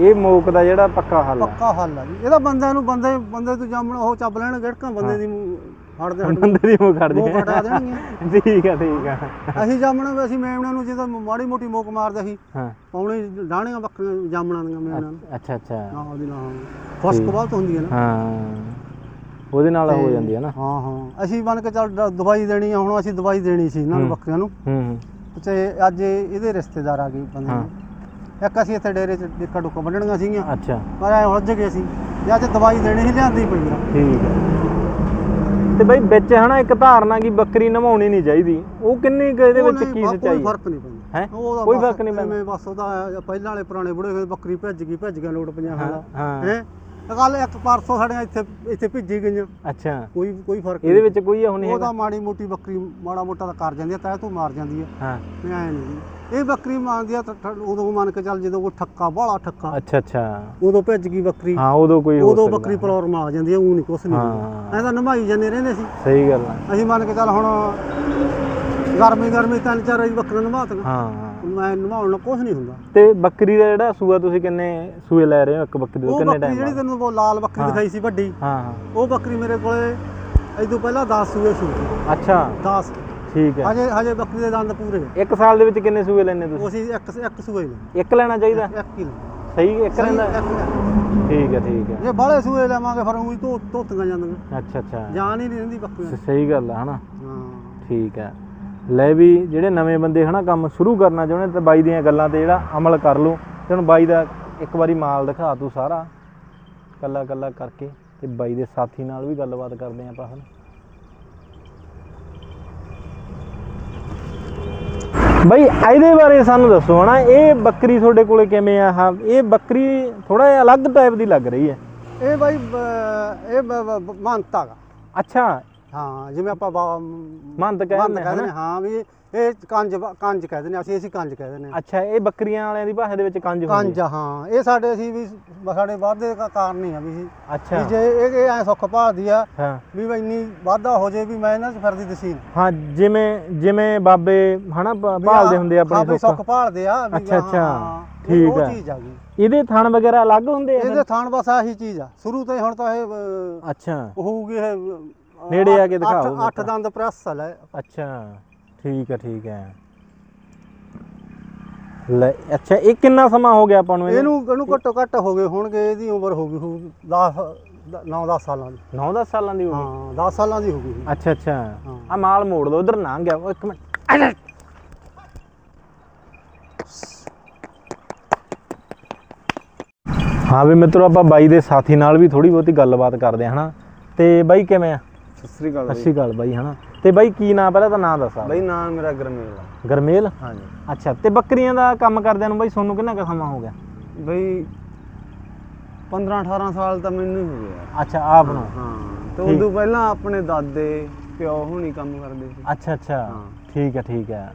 ਇਹ ਮੋਕ ਦਾ ਜਿਹੜਾ ਪੱਕਾ ਹੱਲ ਆ। ਪੱਕਾ ਹੱਲ ਆ ਜੀ। ਇਹਦਾ ਬੰਦਿਆਂ ਨੂੰ ਬੰਦੇ ਬੰਦੇ ਤੋਂ ਜਾਮਣ ਉਹ ਚੱਬ ਲੈਣ ਗੜਕਾਂ ਬੰਦੇ ਦੀ ਮੂੰਹ ਫੜਦੇ ਹਟ ਬੰਦੇ ਦੀ ਮੋਕ ਖੜ ਮੂੰਹ ਜੇ ਫਟਾ ਦੇਣਗੇ ਠੀਕ ਹੈ ਠੀਕ ਹੈ ਅਸੀਂ ਜਾਮਣਾ ਵੀ ਅਸੀਂ ਮੇਮਣਿਆਂ ਨੂੰ ਜਦੋਂ ਮਾੜੀ ਮੋਟੀ ਮੋਕ ਮਾਰਦੇ ਸੀ ਹਾਂ। ਪੌਣੇ ਡਾਣੀਆਂ ਬੱਕਰੀਆਂ ਜਾਮਣਾਂ ਦੀਆਂ ਮੇਮਣਿਆਂ ਨੂੰ ਅੱਛਾ ਅੱਛਾ। ਨਾਲ ਦੀ ਨਾਲ ਫਸਕ ਬਹੁਤ ਹੁੰਦੀ ਹੈ ਨਾ। ਹਾਂ। ਉਹਦੇ ਨਾਲ ਹੋ ਤੇ- ਜਾਂਦੀ ਹੈ ਨਾ। ਹਾਂ ਹਾਂ। ਅਸੀਂ ਬਣ ਕੇ ਚੱਲ ਦਵਾਈ ਦੇਣੀ ਆ ਹੁਣ ਅਸੀਂ ਦਵਾਈ ਦੇਣੀ ਸੀ ਇਹਨਾਂ ਨੂੰ ਹੂੰ। ਬੱਕਰੀਆਂ ਨੂੰ। ਹੂੰ ਹੂੰ। ਤੇ ਅੱਜ ਇਹ- ਇਹਦੇ ਰਿਸ਼ਤੇਦਾਰ ਆ ਗਏ ਬੰਦੇ ਹਾਂ। ਨੇ। ਇੱਕ ਅਸੀਂ ਇੱਥੇ ਡੇਰੇ 'ਚ ਡਿੱਕਾ ਡੁੱਕਾ ਵੱਢਣੀਆਂ ਸੀਗੀਆਂ। ਅੱਛਾ। ਪਰ ਐ ਉਲਝ ਗਏ ਸੀ। ਤੇ ਅੱਜ ਦਵਾਈ ਦੇਣੀ ਸੀ ਲਿਆਂਦੀ ਪਈ ਆ। ਠੀਕ ਹੈ ਤੇ ਬਈ ਵਿੱਚ ਹਨਾ ਇੱਕ ਧਾਰਨਾ ਕੀ ਬੱਕਰੀ ਨਵਾਉਣੀ ਨਹੀਂ ਚਾਹੀਦੀ। ਉਹ ਕਿੰਨੀ ਕੁ ਇਹਦੇ ਵਿੱਚ ਕੀ ਸੱਚਾਈ ਕੋਈ ਹੈ? ਫ਼ਰਕ ਨਹੀਂ ਪੈਂਦਾ। ਹੈਂ? ਉਹਦਾ ਕੋਈ ਫ਼ਰਕ ਨਹੀਂ ਪੈਂਦਾ? ਬਸ ਉਹਦਾ ਪਹਿਲਾਂ ਵਾਲੇ ਪੁਰਾਣੇ ਬੁੜੇ ਹੋਏ ਬੱਕਰੀ ਭੱਜ ਗਈ ਭੱਜ ਗਿਆ ਲੋਟ ਪੰਜਾਹ ਹਾਂ ਦਾ ਹਾਂ। ਹੈ? ਕੱਲ ਇੱਕ ਪਰਸੋਂ ਸਾਡੇ ਇੱਥੇ ਇੱਥੇ ਭਿੱਜੀ ਗਈਆਂ। ਅੱਛਾ। ਕੋਈ ਕੋਈ ਫ਼ਰਕ ਇਹਦੇ ਵਿੱਚ ਕੋਈ ਉਹ ਨਹੀਂ ਉਹਦਾ ਮਾੜੀ ਮੋਟੀ ਬੱਕਰੀ ਮਾੜਾ ਮੋਟਾ ਤਾਂ ਕਰ ਜਾਂਦੀ ਆ ਤੈ ਤੂੰ ਮਾਰ ਜਾਂਦੀ ਆ ਹਾਂ। ਮੈਂ ਐ ਨਹੀਂ। ਇਹ ਬੱਕਰੀ ਮਾਰਦੀ ਆ ਤਾਂ ਠ- ਉਦੋਂ ਮੰਨ ਕੇ ਚੱਲ ਜਦੋਂ ਉਹ ਠੱਕਾ ਬਾਹਲਾ ਠੱਕਾ। ਅੱਛਾ ਅੱਛਾ। ਉਦੋਂ ਭਿੱਜ ਗਈ ਬੱਕਰੀ। ਹਾਂ ਉਦੋਂ ਕੋਈ ਹੋ ਉਦੋਂ ਸਕਦਾ। ਬੱਕਰੀ ਪ੍ਰੋਬਲਮ ਆ ਜਾਂਦੀ ਆ ਉਹ ਨਹੀਂ ਕੁਛ ਨਹੀਂ। ਐ ਤਾਂ ਨਮਾਈ ਜਾਂਦੇ ਰਹਿੰਦੇ ਸੀ। ਸਹੀ ਗੱਲ ਆ। ਅਸੀਂ ਮੰਨ ਕੇ ਚੱਲ ਹੁਣ ਗਰਮੀ ਗਰਮੀ ਤਿੰਨ ਚਾਰ ਵਾਰੀ ਬੱਕਰੀਆਂ ਨਮਾਤੀਆਂ ਹਾਂ ਮੈਂ ਨਮਾਉਣ ਨਾਲ ਕੁਛ ਨਹੀਂ ਹੁੰਦਾ। ਤੇ ਬੱਕਰੀ ਦਾ ਜਿਹੜਾ ਸੂਆ ਤੁਸੀਂ ਕਿੰਨੇ ਸੂਏ ਲੈ ਰਹੇ ਹੋ ਇੱਕ ਬੱਕਰੀ ਦੇ ਉਹ ਕਿੰਨੇ ਬੱਕਰੀ ਟਾਈਮ ਜਿਹੜੀ ਤੈਨੂੰ ਉਹ ਲਾਲ ਬੱਕਰੀ ਹਾਂ। ਦਿਖਾਈ ਸੀ ਵੱਡੀ। ਹਾਂ ਹਾਂ। ਉਹ ਬੱਕਰੀ ਮੇਰੇ ਕੋਲੇ ਇਦੋਂ ਪਹਿਲਾਂ 10 ਸੂਏ ਸੀ। ਅੱਛਾ। 10 ਠੀਕ ਹੈ। ਹਜੇ ਹਜੇ ਬੱਕਰੀ ਦੇ ਦੰਦ ਪੂਰੇ ਆ। ਇੱਕ ਸਾਲ ਦੇ ਵਿੱਚ ਕਿੰਨੇ ਸੂਏ ਲੈਣੇ ਤੁਸੀਂ? ਅਸੀਂ ਇੱਕ ਇੱਕ ਸੂਏ ਇੱਕ ਲੈਣਾ ਚਾਹੀਦਾ? ਇੱਕ ਕਿਲੋ। ਸਹੀ ਇੱਕ ਲੈ। ਠੀਕ ਹੈ ਠੀਕ ਹੈ। ਜੇ ਬਾਹਲੇ ਸੂਏ ਲੈਵਾਂਗੇ ਫਿਰ ਉਹੀ ਧੋ ਧੋਤੀਆਂ ਜਾਂਦੀਆਂ। ਅੱਛਾ ਅੱਛਾ। ਜਾਨ ਹੀ ਨਹੀਂ ਰਹਿੰਦੀ ਬੱਕਰੀਆਂ ਸ- ਸਹੀ ਗੱਲ ਆ ਹਨਾ? ਦੀ। ਹਾਂ। ਠੀਕ ਹੈ। ਲੈ ਵੀ ਜਿਹੜੇ ਨਵੇਂ ਬੰਦੇ ਹਨਾ ਕੰਮ ਸ਼ੁਰੂ ਕਰਨਾ ਚਾਹੁੰਦੇ ਤੇ ਬਾਈ ਦੀਆਂ ਗੱਲਾਂ ਤੇ ਜਿਹੜਾ ਅਮਲ ਕਰ ਲਓ। ਤੇ ਹੁਣ ਬਾਈ ਦਾ ਇੱਕ ਵਾਰੀ ਮਾਲ ਦਿਖਾ ਤੂੰ ਸਾਰਾ। ਕੱਲਾ ਕੱਲਾ ਕਰਕੇ ਤੇ ਬਾਈ ਦੇ ਸਾਥੀ ਨਾਲ ਵੀ ਗੱਲਬਾਤ ਕਰਦੇ ਆਂ ਆਪਾਂ ਹੁਣ ਬਾਈ ਇਹਦੇ ਬਾਰੇ ਸਾਨੂੰ ਦੱਸੋ ਹਨਾ ਇਹ ਬੱਕਰੀ ਤੁਹਾਡੇ ਕੋਲੇ ਕਿਵੇਂ ਆ? ਆਹ ਇਹ ਬੱਕਰੀ ਥੋੜਾ ਜਿਹਾ ਅਲੱਗ ਟਾਈਪ ਦੀ ਲੱਗ ਰਹੀ ਹੈ। ਇਹ ਬਾਈ ਬ- ਇਹ ਬ- ਬ- ਮਾਨਤਾ ਗਾ ਅੱਛਾ। ਹਾਂ ਜਿਵੇਂ ਆਪਾਂ ਬਾ- ਮੰਦ ਕਹਿੰਦੇ ਨੇ? ਹਾਂ ਵੀ ਇਹ ਕੰਜ ਕੰਜ ਕਹਿੰਦੇ ਨੇ ਅਸੀਂ ਅਸੀਂ ਕੰਜ ਕਹਿੰਦੇ ਨੇ ਅੱਛਾ ਇਹ ਬੱਕਰੀਆਂ ਵਾਲਿਆਂ ਦੀ ਭਾਸ਼ਾ ਦੇ ਵਿੱਚ ਕੰਜ ਹੁੰਦੀ ਕੰਜ ਹਾਂ? ਇਹ ਸਾਡੇ ਅਸੀਂ ਵੀ ਸਾਡੇ ਵਾਧੇ ਦਾ ਕਾਰਨ ਹੀ ਆ ਵੀ। ਅੱਛਾ। ਵੀ ਜੇ ਇਹ ਇਹ ਐ ਸੁੱਖ ਭਾਲਦੀ ਆ ਵੀ ਇੰਨੀ ਵਾਧਾ ਹੋ ਜੇ ਵੀ ਮੈਂ ਇਹਨਾਂ 'ਚ ਫਿਰਦੀ ਦਸੀਨ ਹਾਂ ਜਿਵੇਂ ਜਿਵੇਂ ਬਾਬੇ ਹਨਾ ਭਾਲਦੇ ਹੁੰਦੇ ਆਪਣੀ ਸੁੱਖ। ਸੁੱਖ ਭਾਲਦੇ ਆ ਅੱਛਾ, ਅੱਛਾ। ਠੀਕ ਉਹ ਆ। ਚੀਜ਼ ਆ ਗਈ। ਇਹਦੇ ਥਣ ਵਗੈਰਾ ਅਲੱਗ ਹੁੰਦੇ ਆ ਇਹਦੇ? ਥਾਣ ਬਸ ਆਹੀ ਚੀਜ਼ ਆ। ਸ਼ੁਰੂ ਤੋਂ ਹੁਣ ਤਾਂ ਇਹ ਅੱਛਾ। ਹੋਊਗੀ ਇਹ ਨੇੜੇ ਆ ਕੇ ਦਿਖਾਓ ਅੱਠ- ਅੱਠ ਦੰਦ ਪ੍ਰੈਸ ਲੈ ਅੱਛਾ। ਠੀਕ ਹੈ ਠੀਕ ਹੈ। ਲੈ ਅੱਛਾ ਇਹ ਕਿੰਨਾ ਸਮਾਂ ਹੋ ਗਿਆ ਆਪਾਂ ਨੂੰ ਇਹਨੂੰ? ਇਹਨੂੰ ਘੱਟੋ ਘੱਟ ਹੋ ਗਏ ਹੋਣਗੇ ਇਹਦੀ ਉਮਰ ਹੋ ਗਈ ਹੋ 10 9 10 ਸਾਲਾਂ ਦੀ। 9-10 ਸਾਲਾਂ ਦੀ ਹੋ ਗਈ? ਹਾਂ 10 ਸਾਲਾਂ ਦੀ ਹੋ ਗਈ ਅੱਛਾ ਅੱਛਾ। ਆ ਮਾਲ ਮੋੜ ਦੋ ਉਧਰ ਨਾ ਗਿਆ। ਇੱਕ ਮਿੰਟ। ਹਾਂ ਵੀ ਮਿੱਤਰੋ ਆਪਾਂ ਬਾਈ ਦੇ ਸਾਥੀ ਨਾਲ ਵੀ ਥੋੜੀ ਬਹੁਤੀ ਗੱਲਬਾਤ ਕਰਦੇ ਹਾਂ ਹਨਾ? ਤੇ ਬਾਈ ਕਿਵੇਂ ਆ? ਸਤਿ ਸ੍ਰੀ ਅਕਾਲ ਸਤਿ ਸ਼੍ਰੀ ਅਕਾਲ ਬਾਈ ਹਨਾ? ਤੇ ਬਾਈ ਕੀ ਨਾਂ ਪਹਿਲਾਂ ਤਾਂ ਨਾਂ ਦੱਸ। ਬਈ ਨਾਮ ਮੇਰਾ ਗਰਮੇਲ ਆ। ਗਰਮੇਲ? ਹਾਂਜੀ। ਅੱਛਾ ਤੇ ਬੱਕਰੀਆਂ ਦਾ ਕੰਮ ਕਰਦਿਆਂ ਨੂੰ ਬਾਈ ਤੁਹਾਨੂੰ ਕਿੰਨਾ ਕੁ ਸਮਾਂ ਹੋ ਗਿਆ? ਬਈ 15 18 ਸਾਲ ਤਾਂ ਮੈਨੂੰ ਹੀ ਹੋ ਗਿਆ। ਅੱਛਾ ਆਪ ਨੂੰ? ਹਾਂ ਤੇ। ਉਦੋਂ ਪਹਿਲਾਂ ਆਪਣੇ ਦਾਦੇ ਪਿਓ ਹੁਣੀ ਕੰਮ ਕਰਦੇ ਸੀ। ਅੱਛਾ ਅੱਛਾ। ਹਾਂ। ਠੀਕ ਹੈ ਠੀਕ ਹੈ।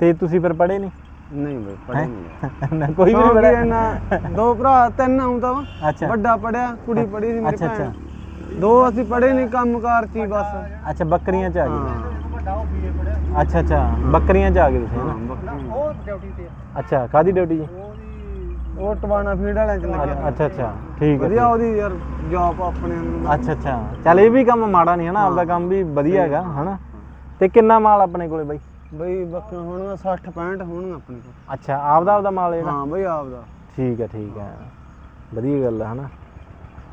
ਤੇ ਤੁਸੀਂ ਫਿਰ ਪੜ੍ਹੇ ਨਹੀਂ? ਨਹੀਂ ਬਈ ਪੜ੍ਹੇ ਨਹੀਂ। *laughs* ਨਾ, ਕੋਈ ਵੀ ਨਹੀਂ ਪੜ੍ਹਿਆ। ਦੋ ਭਰਾ ਤਿੰਨ ਆਉਂਦਾ ਵਾ। ਅੱਛਾ। ਵੱਡਾ ਪੜਿਆ ਕੁੜੀ ਪੜੀ ਸੀ ਮੇਰੀ ਅੱਛਾ, ਭੈਣ ਦੋ ਅਸੀਂ ਪੜੇ ਨਹੀਂ ਕੰਮਕਾਰ ਚ ਹੀ ਬਸ। ਅੱਛਾ ਬੱਕਰੀਆਂ ਚ ਆ ਗਏ। ਹਾਂ। ਅੱਛਾ ਅੱਛਾ ਬੱਕਰੀਆਂ ਚ ਆ ਗਏ ਤੁਸੀਂ ਹਾਂ, ਹਨਾ ਬੱਕਰੀ। ਉਹ ਡਿਊਟੀ ਤੇ ਅੱਛਾ ਕਾਦੀ ਡਿਊਟੀ ਜੀ? ਉਹ ਟਵਾਣਾ ਫੀਡ ਵਾਲਿਆਂ ਚ ਲੱਗਿਆ। ਅੱਛਾ ਅੱਛਾ ਠੀਕ ਹੈ ਵਧੀਆ ਉਹਦੀ ਯਾਰ ਜੌਬ ਆਪਣੇ ਨੂੰ ਅੱਛਾ ਅੱਛਾ ਚੱਲ ਇਹ ਵੀ ਕੰਮ ਮਾੜਾ ਨਹੀਂ ਹਨਾ ਆਪਦਾ ਕੰਮ ਵੀ ਵਧੀਆ ਹੈਗਾ ਹਨਾ ਤੇ ਕਿੰਨਾ ਮਾਲ ਆਪਣੇ ਕੋਲੇ ਬਾਈ? ਬਈ ਬੱਕਰੀਆਂ ਹੋਣਗੀਆਂ 60 65 ਹੋਣਗੀਆਂ ਆਪਣੇ ਕੋਲ। ਅੱਛਾ ਆਪਦਾ ਆਪਦਾ ਮਾਲ ਜਿਹੜਾ ਹਾਂ ਬਈ ਆਪਦਾ। ਠੀਕ ਹੈ ਠੀਕ ਹੈ। ਵਧੀਆ ਗੱਲ ਹੈ ਹਨਾ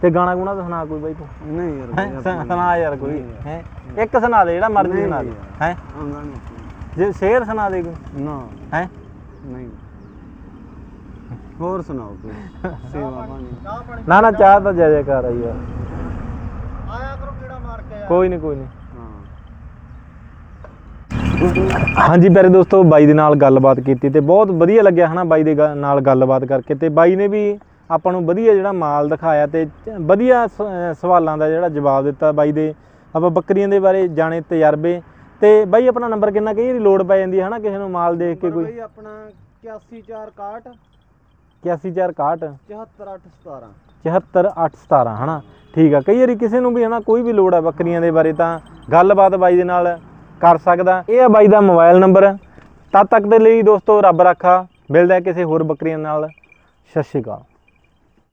ਤੇ ਗਾਣਾ ਗੁਣਾ ਤਾਂ ਸੁਣਾ ਕੋਈ ਬਾਈ ਤੂੰ। ਨਹੀਂ ਯਾਰ ਹੈਂ? ਸੁਣਾ- ਸੁਣਾ ਯਾਰ ਕੋਈ। ਹੈ? ਇੱਕ ਸੁਣਾ ਦੇ ਜਿਹੜਾ ਮਰਜ਼ੀ ਨਹੀਂ ਸੁਣਾ ਦੇ। ਯਾਰ। ਹੈ? ਆਉਂਦਾ ਨਹੀਂ ਆਪਣਾ। ਜੇ ਸ਼ੇਰ ਸੁਣਾ ਦੇ ਕੋਈ। ਨਾ। ਹੈ? ਨਹੀਂ। ਹੋਰ ਸੁਣਾਓ ਕੋਈ? ਸੇਵਾ ਪਾਣੀ। ਨਾ ਨਾ ਚਾਹ ਤਾਂ ਜੈ ਜੈਕਾਰ ਆਈ ਯਾਰ। ਆਇਆ ਕਰੋ ਕਿਹੜਾ ਮਾਰ ਕੇ ਕੋਈ ਨਹੀਂ ਕੋਈ ਨਹੀਂ ਹਾਂ। ਹਾਂਜੀ ਪਿਆਰੇ ਦੋਸਤੋ ਬਾਈ ਦੇ ਨਾਲ ਗੱਲਬਾਤ ਕੀਤੀ ਤੇ ਬਹੁਤ ਵਧੀਆ ਲੱਗਿਆ ਹਨਾ ਬਾਈ ਦੇ ਗ- ਨਾਲ ਗੱਲਬਾਤ ਕਰਕੇ ਤੇ ਬਾਈ ਨੇ ਵੀ ਆਪਾਂ ਨੂੰ ਵਧੀਆ ਜਿਹੜਾ ਮਾਲ ਦਿਖਾਇਆ ਤੇ ਵਧੀਆ ਸਵਾਲਾਂ ਦਾ ਜਿਹੜਾ ਜਵਾਬ ਦਿੱਤਾ ਬਾਈ ਦੇ। ਆਪਾਂ ਬੱਕਰੀਆਂ ਦੇ ਬਾਰੇ ਜਾਣੇ ਤਜਰਬੇ ਤੇ ਬਾਈ ਆਪਣਾ ਨੰਬਰ ਕਿੰਨਾ ਕਈ ਵਾਰੀ ਲੋਡ ਪੈ ਜਾਂਦੀ ਹੈ ਹਨਾ ਕਿਸੇ ਨੂੰ ਮਾਲ ਦੇਖ ਕੇ ਕੋਈ? ਬਈ ਆਪਣਾ 81461 81461 74817 74817 ਹਨਾ? ਠੀਕ ਆ। ਕਈ ਵਾਰੀ ਕਿਸੇ ਨੂੰ ਵੀ ਹਨਾ ਕੋਈ ਵੀ ਲੋੜ ਆ ਬੱਕਰੀਆਂ ਦੇ ਬਾਰੇ ਤਾਂ ਗੱਲਬਾਤ ਬਾਈ ਦੇ ਨਾਲ ਕਰ ਸਕਦਾ। ਇਹ ਆ ਬਾਈ ਦਾ ਮੋਬਾਈਲ ਨੰਬਰ। ਤਦ ਤੱਕ ਦੇ ਲਈ ਦੋਸਤੋ ਰੱਬ ਰਾਖਾ। ਮਿਲਦਾ ਕਿਸੇ ਹੋਰ ਬੱਕਰੀਆਂ ਨਾਲ। ਸਤਿ ਸ਼੍ਰੀ ਅਕਾਲ।